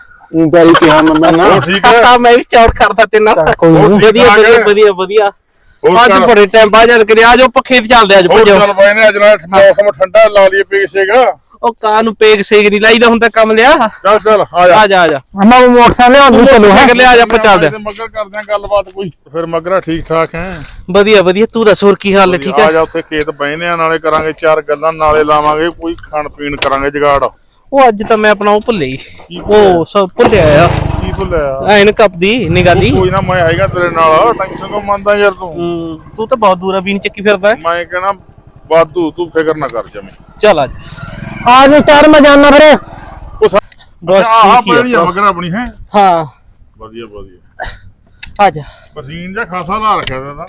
ਪੈਰੀ ਪਿਆ ਮੈਂ ਹੋਰ ਠੀਕ ਹੈ? ਹਾਂ ਮੈਂ ਵੀ ਚੌੜ ਕਰਦਾ ਤੇ ਕੋਈ ਠੀਕ ਵਧੀਆ ਵਧੀਆ ਹੈ? ਵਧੀਆ ਵਧੀਆ। ਹੋਰ ਅੱਜ ਚੱਲ। ਬੜੇ ਟਾਈਮ ਬਾਅਦ ਜਦ ਕਰਿਆ ਆਜੋ ਪੱਖੇ ਤੇ ਚੱਲਦੇ ਅੱਜ ਹੋਰ ਭੱਜੋ ਚੱਲ ਪਏ ਨੇ ਅੱਜ ਨਾਲ ਮੌਸਮ ਠੰਡਾ ਲਾ ਲਈਏ ਪੀਕ ਸੇਗਾ ਉਹ ਕਾਂ ਨੂੰ ਪੇਗ ਸੇਗ ਨਹੀਂ ਲਾਈਦਾ ਹੁੰਦਾ ਕੰਮ ਲਿਆ? ਚੱਲ ਚੱਲ ਆ ਜਾ। ਆ ਜਾ ਆ ਜਾ। ਅੰਮਾ ਮੋਟਰਸਾਈਕਲ ਲਿਆ ਨੂੰ ਚਲੋ ਸਾਈਕਲ ਲਿਆ ਜਾ ਆਪਾਂ ਚੱਲਦੇ ਤੇ ਮਗਰ ਕਰਦੇ ਆ ਗੱਲਬਾਤ ਕੋਈ। ਫਿਰ ਮਗਰਾ ਠੀਕ ਠਾਕ ਹੈ। ਵਧੀਆ ਵਧੀਆ। ਤੂੰ ਦੱਸ ਹੋਰ ਕੀ ਹਾਲ ਹੈ? ਠੀਕ ਆ ਹੈ ਜਾ ਉੱਥੇ ਖੇਤ ਬਹਿਨੇ ਆ ਨਾਲੇ ਕਰਾਂਗੇ ਚਾਰ ਗੱਲਾਂ ਨਾਲੇ ਲਾਵਾਂਗੇ ਕੋਈ ਖਾਣ ਪੀਣ ਕਰਾਂਗੇ ਜਗਾੜ। ਉਹ ਅੱਜ ਤਾਂ ਮੈਂ ਆਪਣਾ ਉਹ ਭੁੱਲੇ ਹੀ। ਉਹ ਸਭ ਭੁੱਲਿਆ ਆ। ਕੀ ਭੁੱਲਿਆ ਐਨ ਕੱਪ ਦੀ ਨਿਗਾਲੀ ਕੋਈ ਨਾ ਮੈਂ ਹੈਗਾ ਤੇਰੇ ਨਾਲ। ਟੈਨਸ਼ਨ ਤੋਂ ਮੰਨਦਾ ਯਾਰ ਤੂੰ? ਹੂੰ, ਤੂੰ ਤਾਂ ਬਹੁਤ ਦੂਰਾ ਵੀ ਨਹੀਂ ਚੱਕੀ ਫਿਰਦਾ। ਮੈਂ ਕਹਿਣਾ ਵਾਧੂ ਤੂੰ ਫਿਕਰ ਨਾ ਕਰ ਜਮੇ। ਚੱਲ ਆ ਜਾ। ਆ ਜੀ ਸਟਾਰ ਮੈਂ ਜਾਣਾ ਫਿਰ। ਬਸ ਆਹ ਠੀਕ ਹੀ ਬੜੀ ਆ ਮਗਰ ਆਪਣੀ ਹੈ? ਹਾਂ। ਵਧੀਆ ਵਧੀਆ। ਆ ਜਾ। ਪਸੀਨ ਜਾਂ ਖਾਸਾ ਲਾ ਰੱਖਿਆ ਤੇਰਾ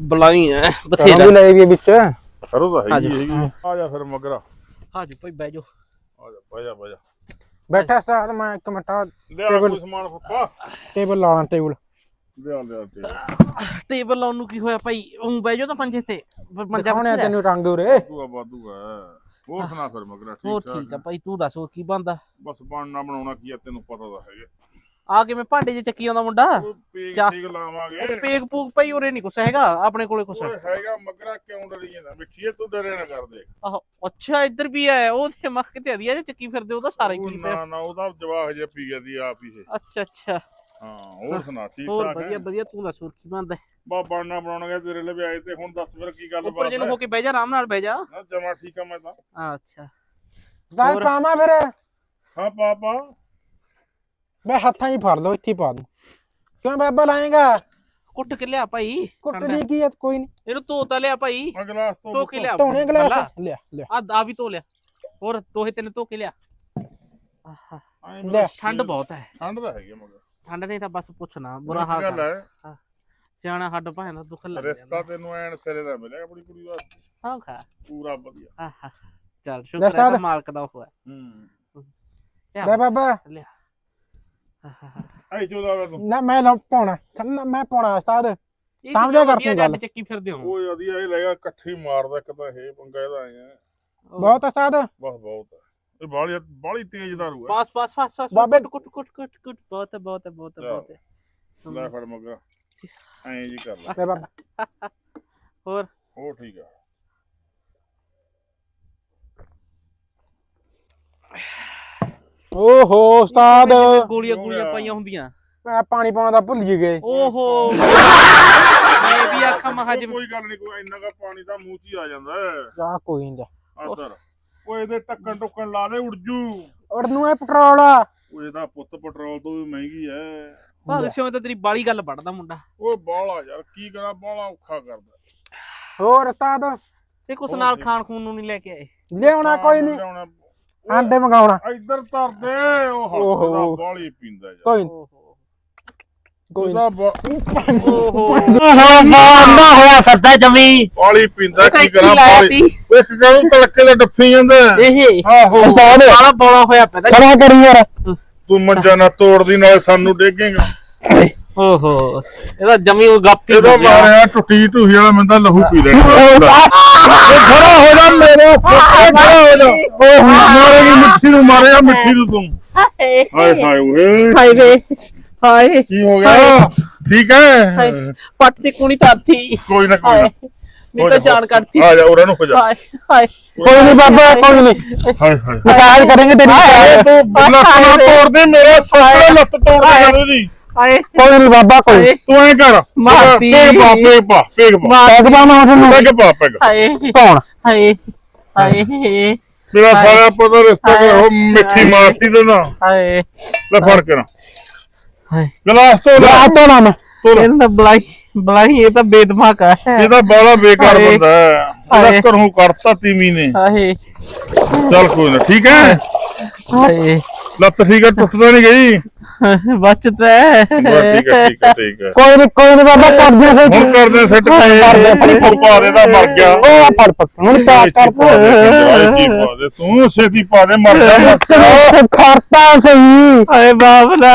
ਬੁਲਾਈ ਐ ਵੀ ਬਥੇਰਾ। ਲੈ ਗਈ ਵਿੱਚ। ਕਰੋ ਤਾਂ। ਹੈਗੀ ਆ ਜਾ ਫਿਰ ਮਗਰਾ। ਆ ਜਾ ਭਾਈ ਬਹਿ ਜਾ ਆ ਜਾ ਬਹਿ ਜਾ ਬਹਿ ਜਾ। ਬੈਠਾ ਸਰ ਮੈਂ ਇੱਕ ਮਿੰਟ ਲਿਆ ਕੋਈ ਸਮਾਨ ਫੁੱਕਾ ਟੇਬਲ ਲਾਣਾ ਟੇਬਲ ਲਿਆ ਲਿਆ ਤੇ ਟੇਬਲ ਲਾਉਣ ਨੂੰ ਕੀ ਹੋਇਆ ਭਾਈ? ਉਹ ਬਹਿ ਜਾ ਤਾਂ ਪੰਜੇ ਤੇ ਪਰ ਮੰਜਾ ਦਿਖਾਉਣੇ ਬਥੇਰਾ। ਤੈਨੂੰ ਰੰਗ ਉਰੇ। ਹੋਰ ਸੁਣਾ ਫਿਰ ਮਗਰਾ ਹੋਰ ਠੀਕ ਠੀਕ ਆ ਠਾਕ ਭਾਈ ਤੂੰ ਦੱਸ ਹੋਰ ਕੀ ਬੰਦਾ ਬਸ ਬਣਨਾ ਬਣਾਉਣਾ ਕੀ ਆ ਤੈਨੂੰ ਪਤਾ ਤਾਂ ਹੈਗਾ। ਆ ਕੇ ਮੈਂ ਭਾਂਡੇ ਜੇ ਚੱਕੀ ਆਉਂਦਾ ਮੁੰਡਾ? ਪੀਕ ਚਾਹ। ਠੀਕ ਲਾਵਾਂਗੇ। ਪੇਗ ਪੂਗ ਭਾਈ ਉਰੇ ਨਹੀਂ ਕੁਛ ਹੈਗਾ ਆਪਣੇ ਕੋਲੇ ਕੁਛ। ਓਏ ਹੈਗਾ ਮਗਰਾ ਕਿਉਂ ਡਰੀ ਜਾਂਦਾ? ਮਿੱਠੀਏ ਤੂੰ ਡਰੇ ਨਾ ਕਰਦੇ ਆਹੋ ਅੱਛਾ ਇੱਧਰ ਵੀ ਆਇਆ ਉਹ ਤੇ ਮੱਖ ਕਿਤੇ ਅਧੀਆ ਜੇ ਚੱਕੀ ਫਿਰਦੇ ਉਹਦਾ ਸਾਰਾ ਹੀ ਉਹ ਪੀ ਨਾ ਪਿਆ ਨਾ ਉਹਦਾ ਜਵਾਹ ਜੇ ਪੀ ਗਿਆ ਦੀ ਆਪ ਹੀ ਇਹ। ਅੱਛਾ ਅੱਛਾ। ਹਾਂ ਹੋਰ ਸੁਣਾ ਠੀਕ ਹੋਰ ਠਾਕ ਵਧੀਆ ਹੈ ਵਧੀਆ ਤੂੰ ਦੱਸ ਹੋਰ ਕੀ ਬੰਦਾ ਬਾ ਬਣਨਾ ਬਣਾਉਣਗੇ ਤੇਰੇ ਲਈ ਆਏ ਤੇ ਹੁਣ ਦੱਸ ਫਿਰ ਕੀ ਗੱਲ ਉੱਪਰ ਬਾਤ ਜਿਹਨੂੰ ਹੋ ਕੇ ਬਹਿ ਜਾ ਆਰਾਮ ਨਾਲ ਬਹਿ ਜਾ। ਨਾ ਜਮਾ ਠੀਕ ਆ ਮੈਂ ਤਾਂ। ਆ ਅੱਛਾ। ਸਰ ਹੋਰ? ਪਾਵਾਂ ਫਿਰ? ਹਾਂ ਪਾਪਾ ਮੈਂ ਹੱਥਾਂ 'ਚ ਹੀ ਫੜ ਲਓ ਇੱਥੇ ਹੀ ਪਾ ਦੂੰ ਕਿਉਂ ਬਾਬਾ ਲਾਏਗਾ? ਕੁੱਟ ਕੇ ਲਿਆ ਭਾਈ ਕੁੱਟ ਠੰਡਾ। ਦੀ ਕੀ ਹੈ ਕੋਈ ਨਹੀਂ ਇਹਨੂੰ ਧੋ ਤਾਂ ਲਿਆ ਭਾਈ ਗਲਾਸ ਧੋ ਕੇ ਲਿਆ। ਧੋਣੇ। ਗਲਾਸ? ਲਿਆ ਲਿਆ। ਆ ਆ ਵੀ ਧੋ ਲਿਆ। ਹੋਰ ਦੋਹੇ ਤਿੰਨ ਧੋ ਕੇ ਲਿਆ। ਆਹਾ, ਐਂ ਲੈ। ਮੇਰਾ ਠੰਡ ਬਹੁਤ ਹੈ। ਠੰਡ ਤਾਂ ਹੈਗੀ ਆ ਮਗਰ। ਠੰਡ ਨਹੀਂ ਤਾਂ ਬਸ ਪੁੱਛਣਾ ਬੁਰਾ ਹਾਲ ਗੱਲ ਕਰ ਹੈ। ਸਿਆਣਾ ਹੱਡ ਭਾਂ ਦਾ ਦੁੱਖ ਲੱਗ ਰਿਸ਼ਤਾ ਜਾਂਦਾ ਤੈਨੂੰ ਐਨ ਸਿਰੇ ਦਾ ਮਿਲਿਆ ਆਪਣੀ ਕੁੜੀ ਵਾਸਤੇ। ਸੌਖਾ। ਪੂਰਾ ਵਧੀਆ। ਆਹਾ। ਚੱਲ ਸ਼ੁਕਰ ਹੈ। ਤਾਂ ਮਾਲਕ ਦਾ ਹੋਇਆ ਹੂੰ। ਲੈ ਬਾਬਾ। ਲਿਆ। ਐ ਚੋਦਾ ਵੇ ਤੂੰ। ਨਾ ਮੈਂ ਲਾ ਪਾਉਣਾ। ਨਾ ਮੈਂ ਪਾਉਣਾ ਉਸਤਾਦ ਸਮਝਿਆ ਕਰ ਤੂੰ ਗੱਲ। ਚੱਕੀ ਫਿਰਦੇ ਹੋ? ਓਏ ਵਧੀਆ ਇਹ ਲੈਗਾ ਇਕੱਠੀ ਮਾਰਦਾ ਇੱਕ ਤਾਂ ਇਹ ਪੰਗਾ ਇਹਦਾ ਆਇਆ। ਬਹੁਤ ਉਸਤਾਦ ਬਸ ਬਹੁਤ ਇਹ ਬਾਲੀ ਬਾਲੀ ਤੇਜ਼ ਦਾਰੂ ਹੈ ਬਸ ਬਸ ਬਸ ਬਸ ਬਾਬੇ- ਕੁੱਟ ਕੁੱਟ ਕੁੱਟ ਕੁੱਟ ਕੁੱਟ। ਬਹੁਤ ਹੈ ਬਹੁਤ ਹੈ ਬਹੁਤ ਹੈ। ਬਹੁਤ ਹੈ ਲੈ ਫੜ ਮਗਰ ਐਂ ਜੀ ਕਰ ਲੈ। ਲੈ ਬਾਬਾ। ਹੋਰ? ਉਹ ਠੀਕ ਆ। ਓਹੋ ਉਸਤਾਦ। ਜਿਵੇਂ ਗੋਲੀਆਂ ਗੋਲੀਆਂ। ਪਾਈਆਂ ਹੁੰਦੀਆਂ। ਮੈਂ ਪਾਣੀ ਪਾਉਣਾ ਤਾਂ ਭੁੱਲ ਹੀ ਗਏ। ਓਹੋ। ਮੈਂ ਵੀ ਆਖਾਂ ਮਹਾ ਉਹ ਜਿਵੇਂ ਕੋਈ ਗੱਲ ਨਹੀਂ ਕੋਈ ਇੰਨਾ ਕਾ ਪਾਣੀ ਤਾਂ ਮੂੰਹ 'ਚ ਹੀ ਆ ਜਾਂਦਾ ਹੈ। ਜਾ ਕੋਈ ਨਹੀਂ ਆਦਰ। ਓਏ ਇਹਦੇ ਟੱਕਣ ਟੁੱਕਣ ਲਾ ਦੇ ਉੜ ਜੂ। ਉੜ ਨੂੰ ਇਹ ਪੈਟਰੋਲ। ਆ ਓਏ ਇਹਦਾ ਪੁੱਤ ਪੈਟਰੋਲ ਤੋਂ ਵੀ ਮਹਿੰਗੀ ਐ ਭਾਗ ਸਿਓ ਤਾਂ ਤੇਰੀ ਬਾਲੀ ਗੱਲ ਪੜਦਾ ਮੁੰਡਾ। ਓਏ ਬਾਲਾ ਯਾਰ ਕੀ ਕਰਾਂ ਬਾਲਾ ਔਖਾ ਕਰਦਾ। ਹੋਰ ਉਸਤਾਦ? ਤੇ ਕੁਛ ਨਾਲ। ਖਾਣ ਖੂਨ ਨੂੰ ਨਹੀਂ ਲੈ ਕੇ ਆਏ। ਲਿਆਉਣਾ ਕੋਈ ਨਹੀਂ। ਲਿਆਉਣਾ। ਆਂਡੇ ਮੰਗਾਉਣਾ। ਇੱਧਰ ਧਰ ਦੇ ਉਹ। ਹੱਥ ਦਾ ਬਾਲੀ ਪੀਂਦਾ ਯਾਰ ਕੋਈ ਨੀ, ਕੋਈ ਨੀ। ਉਹਦਾ ਬ- ਓਹੋ। ਓਹੋ। ਮਾਰਦਾ ਹੋਇਆ ਫਿਰਦਾ ਜਮੀ। ਬਾਲੀ ਪੀਂਦਾ ਕੀ ਕਰਾਂ ਬਾਲੀ ਤੀ। ਓਏ ਕਹਿੰਦਾ ਤੜਕੇ ਦਾ ਡੱਫੀ ਜਾਂਦਾ। ਇਹ। ਆਹੋ। ਉਸਤਾਦ ਬਾਲਾ ਬੋਲਾ ਹੋਇਆ ਪੈਦਾ ਖੜਾ ਕਰੀ ਯਾਰ। ਤੂੰ ਮੰਜਾ ਨਾ ਤੋੜਦੀ ਨਾਲੇ ਸਾਨੂੰ ਡੇਗੇਗਾ। ਓਹੋ ਇਹਦਾ ਜਮੀ ਉਹ ਗੱਪ ਹੀ ਇਹਦਾ। ਮਾਰਿਆ ਟੁੱਟੀ ਢੂਹੀ ਵਾਲਾ ਮੈਂ ਤਾਂ ਲਹੂ ਪੀ ਲੈਣਾ ਖੜਾ ਹੋ ਜਾ ਮੇਰੇ ਉੱਤੇ ਖੜਾ ਹੋ ਜਾ। ਓਹ ਮਾਰੇਗੀ ਮਿੱਠੀ ਨੂੰ ਮਾਰੇਗਾ ਮਿੱਠੀ ਨੂੰ ਤੂੰ। ਹਾਏ। ਹਾਏ ਓਏ। ਹਾਏ ਵੇ ਹਾਏ। ਕੀ ਹੋ ਗਿਆ? ਠੀਕ ਹੈ? ਪੱਟ ਤੇ ਕੁਣੀ ਤਾਂ ਥੀ ਕੋਈ ਨਾ ਕੋਈ ਨਾ। ਨਹੀਂ ਤਾਂ ਜਾਨ ਕੱਢਤੀ ਆ ਜਾ ਉਹਨਾਂ ਨੂੰ ਹੋ ਜਾ। ਹਾਏ ਹਾਏ। ਕੋਈ ਨਹੀਂ ਬਾਬਾ ਕੋਈ ਨਹੀਂ। ਹਾਏ ਹਾਏ। ਮਸਾਜ ਕਰਾਂਗੇ ਤੇਰੀ। ਹਾਏ। ਤੂੰ ਲੱਤ ਤੋੜ ਦੇ ਮੇਰਾ ਸੋਹਣਾ ਲੱਤ ਤੋੜ ਦੇ ਜਾਨੂੰ ਦੀ ਕੋਈ ਨਹੀਂ ਬਾਬਾ ਕੋਈ ਤੂੰ ਐ ਕਰ। ਮਾਰਤੀ। ਪੇਗ ਪਾ ਪੇਗ ਪਾ ਪੇਗ ਪਾ ਪੈਗ ਪਾਉਣਾ ਤੁਹਾਨੂੰ ਪੇਗ ਪਾ ਪੇਗ। ਹਾਏ ਕੌਣ? ਹਾਏ। ਹਾਏ। ਮੇਰਾ ਸਾਰਾ ਪਤਾ ਰਿਸ਼ਤਾ ਕਰੋ ਮਿੱਠੀ ਮਾਰਤੀ ਤੇ ਨਾ। ਹਾਏ। ਲੈ ਫੜ ਕੇ ਨਾ। ਹਾਏ। ਗਲਾਸ ਤੋਂ ਲੈ। ਆ ਤੋਣਾ ਮੈਂ। ਤੋੜ ਇਹ ਤਾਂ ਬਲਾਈ ਬਲਾਈ ਇਹ ਤਾਂ ਬੇਦਮਾਗ ਹੈ ਇਹ ਤਾਂ ਬਾਲਾ ਬੇਕਾਰ ਹਾਏ। ਬੰਦਾ ਹੈ। ਹਾਏ। ਇਹਦਾ ਘਰੋਂ ਕੱਢਤਾ ਤੀਵੀਂ ਨੇ। ਹਾਏ। ਚੱਲ ਕੋਈ ਨਾ ਠੀਕ ਹੈ? ਹਾਏ। ਲੱਤ ਠੀਕ ਹੈ ਟੁੱਟਦਾ ਨਹੀਂ ਗਈ? ਬਚਦਾ ਹੈ। ਠੀਕ ਹੈ ਠੀਕ ਹੈ ਠੀਕ ਹੈ ਕੋਈ ਨਹੀਂ ਕੋਈ ਨਹੀਂ ਬਾਬਾ ਕਰਦੇ ਫਿਰ। ਹੁਣ ਕਰਦੇ ਸੈੱਟ ਕਰਦੇ ਆ, ਫੜੀ ਫੜੀ ਪਾ ਦੇ ਦਾ ਮਰ ਗਿਆ। ਉਹ ਆ ਫੜ ਪੱਕ ਹੁਣ ਕਰ ਪਾ ਪਾ ਦੇ, ਤੂੰ ਛੇਤੀ ਪਾ ਦੇ ਮਰ ਜਾ ਮਰ ਜਾ। ਖਰਤਾ ਸਹੀ। ਹਾਏ ਬਾਬਲਾ।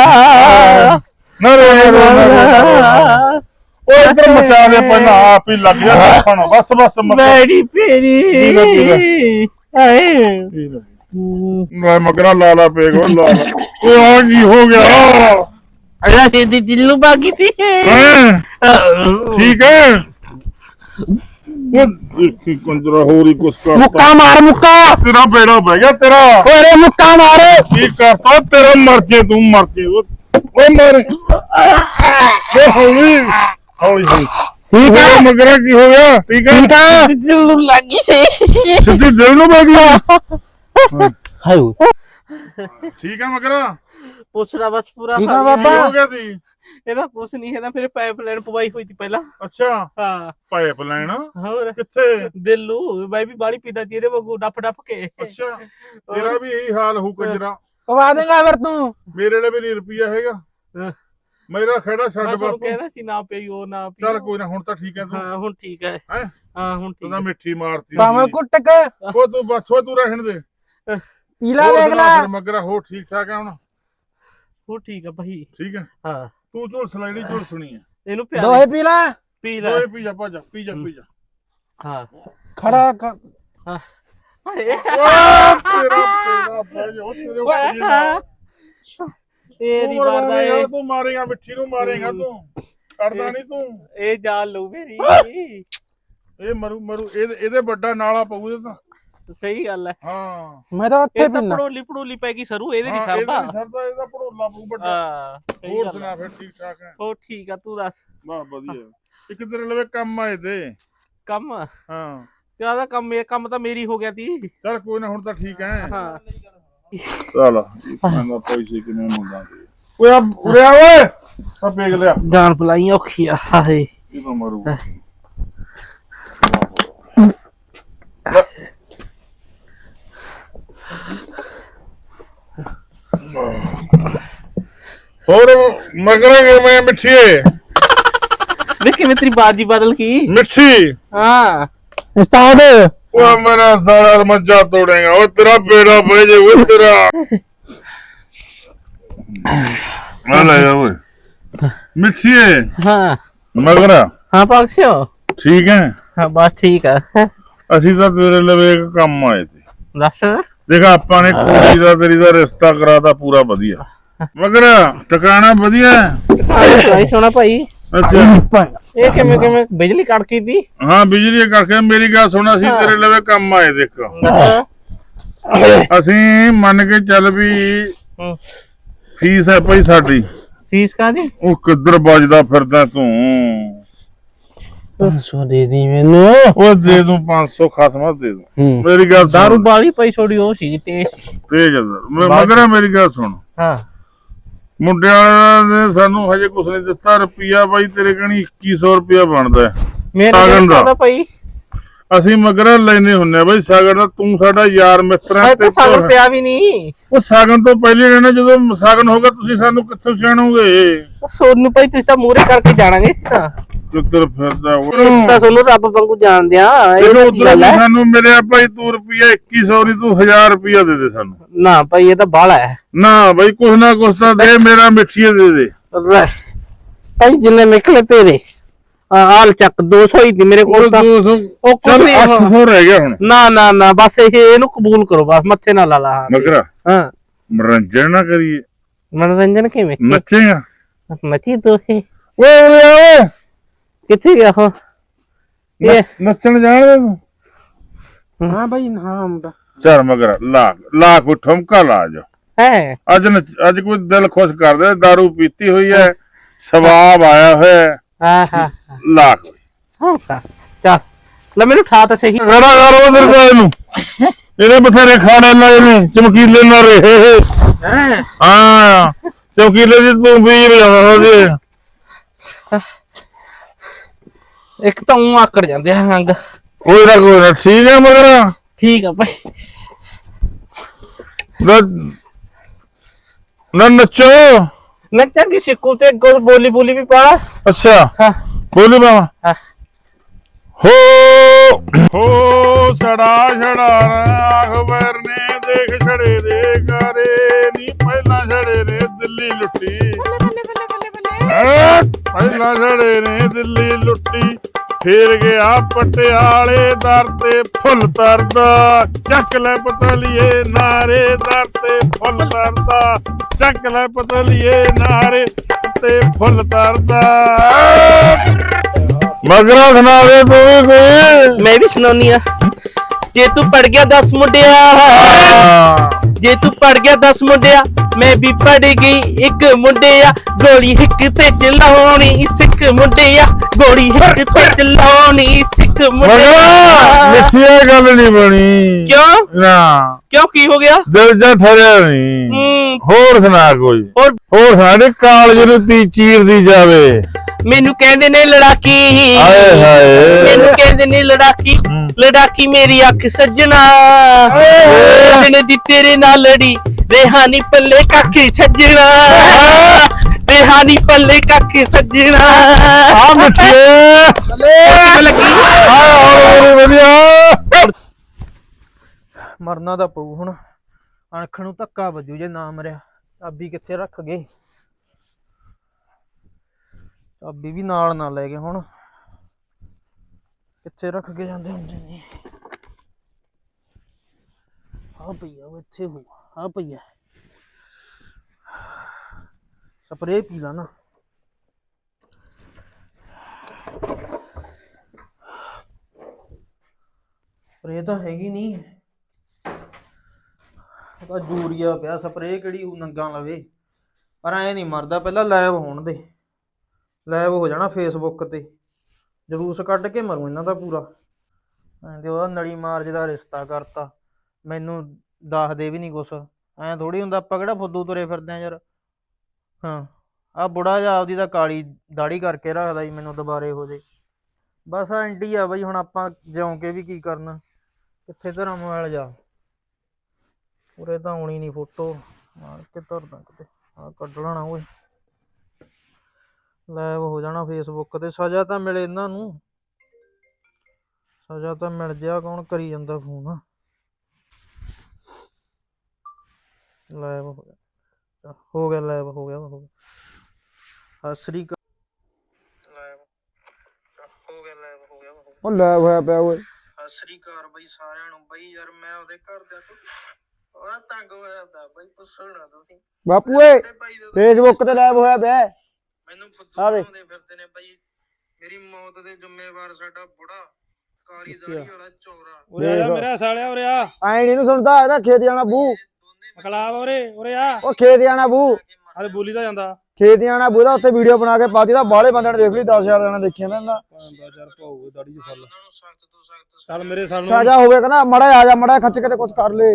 ਨਾ ਰੋ ਨਾ ਰੋ ਨਾ ਰੋ, ਨਾ ਰੋ। ਉਹ ਇੱਧਰ ਮਚਾ ਦੇ ਪਹਿਲਾਂ ਆਪ ਹੀ ਲੱਗ ਜਾ ਦੇਖਣ ਬਸ ਬਸ ਮਰ ਜਾ। ਬੈੜੀ ਪੇਰੀ। ਹਾਏ ਮੈਂ ਮਗਰਾ ਲਾ ਲਾ ਪੇਗ ਉਹ ਲਾ ਲਾ। ਉਹ ਆ ਕੀ ਹੋ ਗਿਆ? ਅਜਾ ਸਿੱਧੀ ਦਿਲੂ ਬਾਗੀ ਤੀ ਹੈਂ? ਠੀਕ ਹੈ? ਉਹ ਦੇਖੀ ਕੰਜਰਾ ਹੋਰ ਹੀ ਕੁਛ ਕਰਤਾ। ਮੁੱਕਾ ਮਾਰ ਮੁੱਕਾ। ਤੇਰਾ ਬੇੜਾ ਬਹਿ ਗਿਆ ਤੇਰਾ। ਓਏ ਮੁੱਕਾ ਮਾਰ। ਕੀ ਕਰਤਾ ਤੇਰਾ ਮਰ ਜੇ ਤੂੰ ਮਰ ਜੇ। ਉਹ ਓਏ ਮਰ। ਉਹ ਹੌਲੀ ਹੌਲੀ ਹੌਲੀ। ਠੀਕ ਹੈ ਮਗਰਾ ਕੀ ਹੋ ਗਿਆ? ਠੀਕ ਹੈ ਦਿਲੂ ਲੱਗੀ ਸੀ। ਸਿੱਧੀ ਦਿਲ ਨੂੰ ਬਹਿ ਗਈ। ਹਾਏ ਠੀਕ ਹੈ ਮਗਰਾ? ਪੁੱਛਣਾ ਬਸ ਪੂਰਾ ਠੀਕ ਆ ਹਾਲ ਬਾਬਾ। ਕੀ ਹੋ ਗਿਆ ਤੀ ਇਹਦਾ ਕੁਛ ਨਹੀਂ ਇਹਦਾ ਮੇਰੇ ਪਾਈਪ ਲਾਈਨ ਪਵਾਈ ਹੋਈ ਸੀ ਪਹਿਲਾਂ। ਅੱਛਾ। ਹਾਂ। ਪਾਈਪ ਲਾਈਨ ਹੋਰ। ਕਿੱਥੇ? ਦਿਲੂ ਮੈਂ ਵੀ ਬਾੜੀ ਪੀਦਾ ਸੀ ਇਹਦੇ ਵਾਂਗੂ ਡੱਫ ਡੱਫ ਕੇ। ਅੱਛਾ। ਤੇਰਾ ਵੀ ਇਹੀ ਹਾਲ ਹੋ ਕੰਜਰਾ ਪਵਾ ਦੇਗਾ ਫਿਰ ਤੂੰ। ਮੇਰੇ ਲਈ ਵੀ ਨਹੀਂ ਰੁਪਿਆ ਹੈਗਾ। ਹਾਂ। ਮੇਰਾ ਖੜਾ ਮੈਂ ਛੱਡ ਤੁਹਾਨੂੰ ਬਾਪੂ। ਕਹਿਣਾ ਸੀ ਨਾ ਪਈਓ ਨਾ ਪੀਓ। ਚੱਲ ਕੋਈ ਨਾ ਹੁਣ ਤਾਂ ਠੀਕ ਹੈ ਤੂੰ। ਹਾਂ ਹੁਣ ਠੀਕ ਹੈ ਹੈਂ? ਹਾਂ ਹੁਣ ਤੂੰ ਠੀਕ ਤਾਂ ਹੈ ਮਿੱਠੀ ਮਾਰਤੀ ਭਾਵੇਂ। ਕੁੱਟ ਕੇ। ਉਹ ਤੂੰ ਬਸ ਉਹ ਤੂੰ ਰਹਿਣ ਦੇ। ਪੀਲਾ ਦੇਖ ਲੈ। ਮਗਰਾ ਹੋ ਠੀਕ ਠਾਕ ਹੈ ਹੁਣ? ਹੁਣ ਠੀਕ ਹੈ ਭਾਈ। ਠੀਕ ਹੈ ਹਾਂ। ਤੂੰ ਝੁਲ ਸਲਾਈਡੀ ਝੁਲ ਸੁਣੀ ਹੈ ਇਹਨੂੰ ਪਿਆ ਦੋਏ ਪੀਲਾ ਪੀ ਲੈ। ਓਏ ਪੀ ਜਾ ਭੱਜ ਜਾ, ਪੀ ਜਾ ਪੀ ਜਾ। ਹਾਂ। ਖੜਾ ਕਰ ਹਾਏ ਓਏ ਤੇਰਾ ਤੇਰਾ ਬਹਿ ਜਾ ਉਹ ਤੇਰੇ ਉੱਤੇ ਜਿਹੜਾ ਤੇਰੀ ਤੂੰ ਮਾਰਦਾ ਏ ਤੂੰ ਮਾਰੇਗਾ ਮਿੱਠੀ ਨੂੰ ਮਾਰੇਗਾ ਤੂੰ। ਕਰਦਾ ਨਹੀਂ ਤੂੰ। ਇਹ ਜਾਨ ਲਊ ਮੇਰੀ। ਇਹ ਮਰੂ ਮਰੂ ਇਹਦੇ ਇਹਦੇ ਵੱਡਾ ਨਾਲਾ ਪਊ ਇਹ ਤਾਂ। ਸਹੀ ਗੱਲ ਹੈ। ਹਾਂ। ਮੈਂ ਤਾਂ ਉੱਥੇ ਇਹ ਤਾਂ ਪੀਣਾ ਪੜੋਲੀ ਪੜੋਲੀ ਪੈ ਗਈ ਸਰੂ ਇਹਦੇ ਨਹੀਂ ਹਾਂ, ਇਹਦਾ ਸਰਦਾ। ਨੀ ਸਰਦਾ ਇਹਦਾ ਭੜੋਲਾ ਪਊ ਵੱਡਾ। ਹਾਂ ਸਹੀ ਹੋਰ ਗੱਲ ਸੁਣਾ ਹੈ ਫਿਰ ਠੀਕ ਠਾਕ ਹੈ? ਹੋ ਠੀਕ ਆ ਤੂੰ ਦੱਸ। ਵਾਹ ਵਧੀਆ। ਇੱਕ ਤੇਰੇ ਲਵੇ ਕੰਮ ਆਏ ਤੇ ਕੰਮ? ਹਾਂ। ਜ਼ਿਆਦਾ ਕੰਮ ਇਹ ਕੰਮ ਤਾਂ ਮੇਰੀ ਹੋ ਗਿਆ ਤੀ। ਚੱਲ ਕੋਈ ਨਾ ਹੁਣ ਤਾਂ ਠੀਕ ਹੈ। ਹਾਂ। ਚੱਲ ਮੈਂ ਪੈਸੇ ਕਿਵੇਂ ਮੰਗਾਂਗੇ ਓਏ ਆ ਉਰੇ ਆ ਓਏ! ਆ ਪੇਗ ਲਿਆ। ਜਾਨ ਪਲਾਈ ਔਖੀ ਆ ਹਾਏ। ਇਹ ਤਾਂ ਮਰੂ ਹੋਰ ਮਗਰਾਂ ਮੈਂ ਮਿੱਠੀਏ ਦੇਖ ਕਿਵੇਂ ਤੇਰੀ ਬਾਜੀ ਬਦਲ ਗਈ ਮਿੱਠੀ। ਹਾਂ। ਉਸਤਾਦ। ਉਹ ਮੇਰਾ ਸਾਰਾ ਮੱਜਾ ਤੋੜੇਗਾ ਉਹ ਤੇਰਾ ਬੇੜਾ ਬਹਿ ਜੇ ਉਹ ਤੇਰਾ। ਆ ਲੈ ਜਾ ਓਏ। ਮਿੱਠੀਏ ਹਾਂ। ਮਗਰਾ। ਹਾਂ ਪਕਸ਼ਿਓ ਠੀਕ ਹੈ। ਹਾਂ ਬਸ ਠੀਕ ਆ। ਅਸੀਂ ਤਾਂ ਤੇਰੇ ਲਵੇ ਇੱਕ ਕੰਮ ਆਏ ਤੇ ਦੱਸ। ਦੇਖ ਆਪਾਂ ਨੇ ਕੁੜੀ ਦਾ ਤੇਰੀ ਦਾ ਰਿਸ਼ਤਾ ਕਰਾਤਾ ਪੂਰਾ ਵਧੀਆ। ਮਗਰ ਟਿਕਾਣਾ ਵਧੀਆ ਹੈ। ਸੋਣਾ ਭਾਈ। ਅੱਛਾ। ਇਹ ਕਿਵੇਂ ਕਿਵੇਂ? ਬਿਜਲੀ ਕੜਕੀ ਦੀ ਹਾਂ ਬਿਜਲੀ ਕਰਕੇ ਮੇਰੀ ਗੱਲ ਸੁਣ ਅਸੀਂ ਤੇਰੇ ਲਵੇ ਕੰਮ ਆਏ ਦੇਖ। ਅਸੀਂ ਮੰਨ ਕੇ ਚੱਲ ਵੀ। ਫੀਸ ਹੈ ਭਾਈ ਸਾਡੀ। ਫੀਸ ਕਾਦੀ ਉਹ ਕਿੱਧਰ ਵੱਜਦਾ ਫਿਰਦਾ ਤੂੰ? 500 ਦੇ ਦੀ ਮੈਨੂੰ। ਉਹ ਦੇ ਦੂੰ 500 ਖਸਮਾ ਦੇ ਦੂੰ। ਹੂੰ। ਮੇਰੀ ਗੱਲ ਦਾਰੂ ਸੁਣ ਬਾਲੀ ਪਈ ਛੋੜੀ ਉਹ ਸੀ ਤੇ ਤੇਜ ਆ। ਦਾਰੂ। ਮੈਂ ਮਗਰ ਮੇਰੀ ਗੱਲ ਸੁਣ। ਹਾਂ। ਮੁੰਡੇ ਵਾਲਿਆਂ ਨੇ ਸਾਨੂੰ ਹਜੇ ਕੁਛ ਨਹੀਂ ਦਿੱਤਾ ਰੁਪਿਆ ਬਾਈ ਤੇਰੇ ਕਣੀ 2100 ਰੁਪਿਆ ਬਣਦਾ ਹੈ। ਮੇਰੇ ਦਾ। ਭਾਈ? ਅਸੀਂ ਮਗਰ ਲੈਨੇ ਹੁੰਨੇ ਆ ਬਾਈ ਸਾਗਰ ਦਾ ਤੂੰ ਸਾਡਾ ਯਾਰ ਮਿੱਤਰ ਹੈ ਮੈਂ ਤੇ ਸਾਨੂੰ ਪਿਆ ਵੀ ਨਹੀਂ। ਉਹ ਸਾਗਨ ਤੋਂ ਪਹਿਲੇ ਰਹਿਣਾ ਜਦੋਂ ਸਾਗਨ ਹੋਗਾ ਤੁਸੀਂ ਸਾਨੂੰ ਕਿੱਥੋਂ ਸਿਆਣੋਗੇ? ਸੋਨੂੰ ਭਾਈ ਤੁਸੀਂ ਤਾਂ ਮੂਰੇ ਕਰਕੇ ਜਾਣਾਂਗੇ ਸੀ ਤਾਂ। ਕਿੱਧਰ ਫਿਰਦਾ ਉਹ ਤੁਸੀਂ ਤਾਂ ਸੋਨੂੰ ਰੱਬ ਵਾਂਗੂ ਜਾਣਦੇ ਆ ਇਹ ਇਹਨੂੰ ਕੀ ਉਧਰੋਂ ਗੱਲ ਹੈ। ਸਾਨੂੰ ਮਿਲਿਆ ਭਾਈ ਤੂੰ ਰੁਪਿਆ 2100 ਨਹੀਂ ਤੂੰ 1000 ਰੁਪਿਆ ਦੇ ਦੇ ਸਾਨੂੰ। ਨਾ ਭਾਈ ਇਹ ਤਾਂ ਬਾਲਾ ਹੈ। ਨਾ ਬਾਈ ਕੁਛ ਨਾ ਕੁਛ ਤਾਂ ਦੇ ਮੇਰਾ ਮਿੱਠੀਏ ਦੇ ਦੇ। ਲੈ ਭਾਈ ਜਿੰਨੇ ਨਿਕਲੇ ਤੇਰੇ ਆ ਹਾਲ ਚੱਕ 200 ਹੀ ਦੀ ਮੇਰੇ ਕੋਲ ਤਾਂ। 200 ਉਹ ਕੁਛ ਚੱਲ ਨਹੀਂ 800 ਰਹਿ ਗਿਆ ਹੁਣ। ਨਾ ਨਾ ਨਾ ਬਸ ਇਹ ਇਹਨੂੰ ਕਬੂਲ ਕਰੋ ਬਸ ਮੱਥੇ ਨਾਲ ਲਾ ਲਾ। ਮਗਰਾ? ਹਾਂ। ਮਨੋਰੰਜਨ ਨਾ ਕਰੀਏ। ਮਨੋਰੰਜਨ ਕਿਵੇਂ? ਨੱਚੇਗਾ ਮੱਚੀ ਤੋ। ਓਏ ਓਏ ਓਏ। ਕਿੱਥੇ ਗਿਆ ਹੋ ਇਹ ਨੱਚਣ ਜਾਣਦੇ ਤੂੰ? ਹਾਂ ਬਾਈ ਹਾਂ ਮੁੰਡਾ। ਚੱਲ ਮਗਰ ਲਾ ਲਾ ਕੋ ਠਮਕਾ ਲਾ ਜਾ ਹੈ। ਅੱਜ ਨੱਚ- ਅੱਜ ਕੋਈ ਦਿਲ ਖੁਸ਼ ਕਰ ਦੇ दारू ਪੀਤੀ ਹੋਈ ਹੈ ਸਵਾਬ ਆਇਆ ਹੋਇਆ ਹੈ। ਹਾਂ ਹਾਂ ਲਾ ਕੋਈ ਹਾਂ ਚੱਲ ਲੈ ਮੈਨੂੰ ਠਾ ਤਾਂ ਸਹੀ। ਖੜਾ ਕਰ ਉਧਰ ਦਾ ਇਹਨੂੰ। ਇਹਦੇ ਬਥੇਰੇ ਖਾਣੇ ਲਾਏ ਨੇ ਚਮਕੀਲੇ ਨਾ ਰਹੇ ਹੈ? ਹਾਂ ਚਮਕੀਲੇ ਦੀ ਤੂੰ ਵੀਰ ਜਾਂਦਾ ਜੀ ਇੱਕ ਤਾਂ ਉਹ ਆਕੜ ਜਾਂਦੇ ਆ ਅੰਗ ਕੋਈ ਨਾ ਕੋਈ ਨਾ ਠੀਕ ਹੈ ਮਗਰ। ਠੀਕ ਆ ਭਾਈ। ਨਾ ਨਾ ਨੱਚੋ। ਨੱਚਾਂਗੇ ਸਿੱਕੂ ਤੇ ਗੋਲ ਬੋਲੀ ਬੋਲੀ ਵੀ ਪਾ ਅੱਛਾ। ਹਾਂ। ਬੋਲੀ ਬਾਵਾ ਹਾਂ। ਹੋ। ਹੋ ਸੜਾ ਛੜਾ ਅਖਬਰ ਨੇ ਦੇਖ ਛੜੇ ਦੇ ਕਰੇ ਨੀ ਪਹਿਲਾਂ ਛੜੇ ਨੇ ਦਿੱਲੀ ਲੁੱਟੀ। ਹੈਂ? ਪਹਿਲਾਂ ਛੜੇ ਨੇ ਦਿੱਲੀ ਲੁੱਟੀ। ਫੇਰ ਗਿਆ ਪਟਿਆਲੇ ਦਰ ਤੇ ਫੁੱਲ ਤਰਦਾ। ਚੱਕ ਲੈ ਪਤਲੀਏ ਨਾਰੇ ਦਰ ਤੇ ਫੁੱਲ ਤਰਦਾ। ਚੱਕ ਲੈ ਪਤਲੀਏ ਨਾਰੇ ਤੇ ਫੁੱਲ ਤਰਦਾ। ਮਗਰਾ ਸੁਣਾਵੇ ਤੂੰ ਵੀ ਕੋਈ। ਮੈਂ ਵੀ ਸੁਣਾਉਣੀ ਆ ਜੇ ਤੂੰ ਪੜ ਗਿਆ 10 ਮੁੰਡਿਆ। ਜੇ ਤੂੰ ਪੜ ਗਿਆ 10 ਮੁੰਡਿਆ। ਮੈਂ ਵੀ ਪੜ ਗਈ ਇੱਕ ਮੁੰਡਿਆ ਗੋਲੀ ਹਿੱਕ ਤੇ ਚਲਾਉਣੀ ਸਿੱਖ ਮੁੰਡਿਆ ਗੋਲੀ ਹਿੱਕ ਤੇ ਚਲਾਉਣੀ ਸਿੱਖ ਮਗਰਾ ਮੁੰਡਿਆ ਮਿੱਠੀ ਇਹ ਗੱਲ ਨਹੀਂ ਬਣੀ। ਕਿਉਂ? ਨਾ। ਕਿਉਂ ਕੀ ਹੋ ਗਿਆ? ਦਿਲ ਜਾ ਠਰਿਆ ਨਹੀਂ। ਹੂੰ। ਹੋਰ ਸੁਣਾ ਕੋਈ। ਹੋਰ ਹੋਰ ਸਾਡੇ ਕਾਲਜ ਨੂੰ ਤੀ ਚੀਰਦੀ ਜਾਵੇ। ਮੈਨੂੰ ਕਹਿੰਦੇ ਨੇ ਲੜਾਕੀ। ਹਾਏ ਹਾਏ। ਮੈਨੂੰ ਕਹਿੰਦੇ ਨੇ ਲੜਾਕੀ। ਲੜਾਕੀ ਮੇਰੀ ਅੱਖ ਸੱਜਣਾ। ਦਿਨ ਦੀ ਤੇਰੇ ਨਾਲ ਲੜੀ। ਰੇਹਾਨੀ ਪੱਲੇ ਕੱਖ ਸੱਜਣਾ। ਰੇਹਾਨੀ ਪੱਲੇ ਕੱਖ ਸੱਜਣਾ। ਆ ਮਿੱਠੀਏ। ਕਿਵੇਂ ਲੱਗੀ। ਆ ਹੋਰ ਵਧੀਆ। ਮਰਨਾ ਤਾਂ ਪਊ ਹੁਣ। ਅਣਖ ਨੂੰ ਧੱਕਾ ਵੱਜੂ ਜੇ ਨਾ ਮਰਿਆ। ਚਾਬੀ ਕਿੱਥੇ ਰੱਖ ਗਏ? ਚਾਬੀ ਵੀ ਨਾਲ ਨਾ ਲੈ ਗਏ ਹੁਣ। ਕਿੱਥੇ ਰੱਖ ਕੇ ਜਾਂਦੇ ਹੁੰਦੇ ਨੇ? ਆ ਪਈਆ ਉਹ ਇੱਥੇ ਹੋ ਆ ਪਈਆ ਸਪਰੇ ਪੀ ਲਾ ਨਾ। ਸਪਰੇ ਤਾਂ ਹੈਗੀ ਨਹੀਂ ਉਹਦਾ ਜੂਰੀਆ ਪਿਆ ਸਪਰੇ ਕਿਹੜੀ ਉਹ ਨੰਗਾ ਲਵੇ। ਪਰ ਐ ਨਹੀਂ ਮਰਦਾ, ਪਹਿਲਾਂ ਲਾਈਵ ਹੋਣ ਦੇ। ਲਾਈਵ ਹੋ ਜਾਣਾ ਫੇਸਬੁੱਕ ਤੇ। ਜਲੂਸ ਕੱਢ ਕੇ ਮਰੂ ਇਹਨਾਂ ਦਾ ਪੂਰਾ। ਐਂ ਤੇ ਉਹਦਾ ਨਲੀ ਮਾਰਜ ਦਾ ਰਿਸ਼ਤਾ ਕਰਤਾ। ਮੈਨੂੰ ਦੱਸਦੇ ਵੀ ਨਹੀਂ ਕੁਛ। ਐਂ ਥੋੜੀ ਹੁੰਦਾ ਆਪਾਂ ਕਿਹੜਾ ਫੁੱਦੂ ਤੁਰੇ ਫਿਰਦੇ ਆ ਯਾਰ। ਹਾਂ ਆ ਬੁੜਾ ਜਿਹਾ ਆਪਦੀ ਤਾਂ ਕਾਲੀ ਦਾੜੀ ਕਰਕੇ ਰੱਖਦਾ ਜੀ ਮੈਨੂੰ ਦੁਬਾਰੇ ਹੋ ਜੇ ਬਸ ਆ ਇੰਡੀ ਆ ਬਈ, ਹੁਣ ਆਪਾਂ ਜਿਉਂ ਕੇ ਵੀ ਕੀ ਕਰਨਾ। ਕਿੱਥੇ ਤੇਰਾ ਮੋਬਾਈਲ ਜਾ। ਉਰੇ ਤਾਂ ਆਉਣੀ ਨਹੀਂ ਫੋਟੋ। ਮਾਰ ਕੇ ਧਰਦਾ ਕਿਤੇ। ਆ ਕੱਢ ਲੈਣਾ ਓਏ। ਲਾਈਵ ਹੋ ਜਾਣਾ ਫੇਸਬੁੱਕ ਤੇ ਸਜ਼ਾ ਤਾਂ ਮਿਲੇ ਇਹਨਾਂ ਨੂੰ। ਸਜ਼ਾ ਤਾਂ ਮਿਲ ਜਾ ਕੌਣ ਕਰੀ ਜਾਂਦਾ ਫੋਨ? ਲਾਈਵ ਹੋ ਗਿਆ। ਹੋ ਗਿਆ ਲਾਈਵ ਹੋ ਗਿਆ ਹੋ ਗਿਆ। ਸਤਿ ਸ੍ਰੀ ਅਕਾਲ। ਲਾਈਵ ਹੋ ਗਿਆ ਲਾਈਵ ਹੋ ਗਿਆ ਹੋ ਗਿਆ। ਉਹ ਲੈ ਹੋਇਆ ਪਿਆ ਓਏ। ਸਤਿ ਸ੍ਰੀ ਅਕਾਲ ਬਈ ਸਾਰਿਆਂ ਨੂੰ। ਬਈ ਯਾਰ ਮੈਂ ਉਹਦੇ ਘਰਦਿਆਂ ਤੋਂ ਬੜਾ ਤੰਗ ਹੋਇਆ ਪਿਆ। ਬਈ ਪੁੱਛਣਾ ਤੁਸੀਂ। ਬਾਪੂ ਓਏ ਦਾ ਫੇਸਬੁੱਕ ਤੇ ਲਾਈਵ ਹੋਇਆ ਪਿਆ। ਮੈਨੂੰ ਫੁੱਦੂ ਆ ਦੇ। ਬਣਾਉਂਦੇ ਫਿਰਦੇ ਨੇ ਬਈ। ਮੇਰੀ ਮੌਤ ਦੇ ਜ਼ਿੰਮੇਵਾਰ ਸਾਡਾ ਬੁੜਾ ਕਾਲੀ ਦਾੜੀ ਵਾਲਾ ਚੌਰਾ। ਉਰੇ ਆ ਮੇਰਾ ਸਾਲਿਆ ਉਰੇ ਆ। ਐਂ ਨੀ ਇਹਨੂੰ ਸੁਣਦਾ ਇਹਦਾ ਖੇਤ ਜਾਣਾ ਬੂ। ਇਹ ਦੋਨੇ ਅਕਲਾਬ ਉਰੇ ਉਰੇ ਆ। ਉਹ ਖੇਤ ਜਾਣਾ ਬੂ। ਅਰੇ ਬੋਲੀ ਦਾ ਜਾਂਦਾ। ਖੇਤ ਜਾਣਾ ਬੂ ਦਾ ਉੱਥੇ ਵੀਡੀਓ ਬਣਾ ਕੇ ਪਾਤੀ ਦਾ ਬਾਹਲੇ ਬੰਦਿਆਂ ਨੇ ਦੇਖ ਲਈ 10000 ਜਣਾ ਦੇਖਿਆ ਨਾ ਇਹਨਾਂ ਯਾਰ ਭਾਊ ਦਾੜੀ ਚ ਫਲ ਉਹਨਾਂ ਨੂੰ ਸਖਤ ਤੋਂ ਸਖਤ ਚੱਲ ਮੇਰੇ ਸਾਲ ਨੂੰ ਸਜ਼ਾ ਹੋਵੇ ਕਹਿੰਦਾ ਮੜਾ ਆ ਜਾ ਮੜਾ ਖੱਚ ਕੇ ਤੇ ਕੁਝ ਕਰ ਲੈ।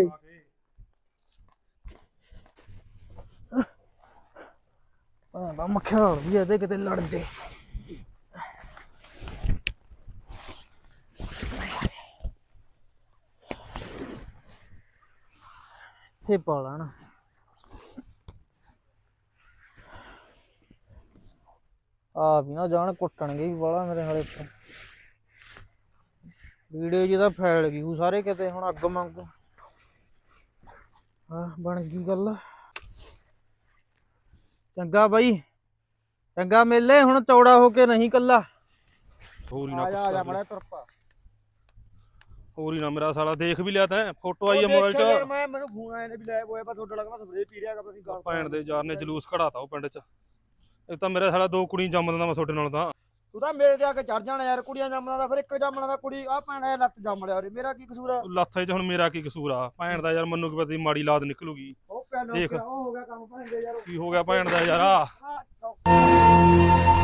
ਆ ਮੱਖਿਆ ਵੀ ਇਹਦੇ ਕਿਤੇ ਲੜ ਜੇ। ਇੱਥੇ ਪਾ ਲੈਣਾ। ਆ ਵੀ ਨਾ ਜਾਣ, ਕੁੱਟਣਗੇ ਵੀ ਵਾਲਾ ਮੇਰੇ ਹਾਲੇ ਉੱਤੇ ਵੀਡੀਓ ਜਿਹਦਾ ਫੈਲ ਗਈ ਉਹ ਸਾਰੇ ਕਿਤੇ ਹੁਣ ਅੱਗ ਮੰਗੂ ਆ ਬਣ ਗਈ ਗੱਲ। ਚੰਗਾ ਬਾਈ। ਚੰਗਾ ਮੇਲੇ ਹੁਣ ਚੌੜਾ ਹੋ ਕੇ ਨਹੀਂ ਕੱਲਾ। ਹੋਰ ਹੀ ਨਾ ਕੁਛ ਕਰ ਮੜਾ ਲੈ। ਤੁਰਪਾ ਹੋਰ ਹੀ ਨਾ ਮੇਰਾ ਸਾਲਾ ਦੇਖ ਵੀ ਲਿਆ ਤੈਂ ਫੋਟੋ ਆਈ ਆ ਮੋਬਾਈਲ 'ਚ। ਮੈਂ ਮੈਨੂੰ ਫੋਨ ਆਇਆ ਨੇ ਵੀ ਲਾਈਵ ਹੋਇਆ ਪਰ ਤੁਹਾਡਾ ਲੱਗਦਾ ਸਪਰੇ ਪੀ ਰਿਹਾ ਤੁਸੀਂ ਭੈਣ ਦੇ ਯਾਰ ਨੇ ਜਲੂਸ ਖੜਾਤਾ ਉਹ ਪਿੰਡ 'ਚ। ਇੱਕ ਤਾਂ ਮੇਰੇ ਸਾਲਾ ਦੋ ਕੁੜੀ ਜੰਮ ਦਿੰਦਾ ਮੈਂ ਤੁਹਾਡੇ ਨਾਲ ਤਾਂ। ਤੂੰ ਤਾਂ ਮੇਰੇ ਤੇ ਆ ਕੇ ਚੜ ਜਾਣਾ ਯਾਰ ਕੁੜੀਆਂ ਜੰਮਣਾ ਦਾ ਫਿਰ ਇੱਕ ਜੰਮਣਾ ਦਾ ਕੁੜੀ ਆ ਭੈਣ ਇਹ ਲੱਤ ਜੰਮ ਲਿਆ ਉਰੇ ਮੇਰਾ ਕੀ ਕਸੂਰ ਆ? ਲੱਥ 'ਚ ਹੁਣ ਮੇਰਾ ਕੀ ਕਸੂਰ ਆ? ਭੈਣ ਦਾ ਯਾਰ ਮੈਨੂੰ ਕੀ ਪਤਾ ਸੀ ਮਾੜੀ ਲਾਦ ਨਿਕਲੂਗੀ। ਉਹ ਭੈਣ ਦੇਖ। ਉਹ ਹੋ ਗਿਆ ਕੰਮ ਭੈਣ ਦੇ ਯਾਰ। ਕੀ ਹੋ ਗਿਆ ਭੈਣ ਦਾ ਯਾਰ ਆ। ਆਹ,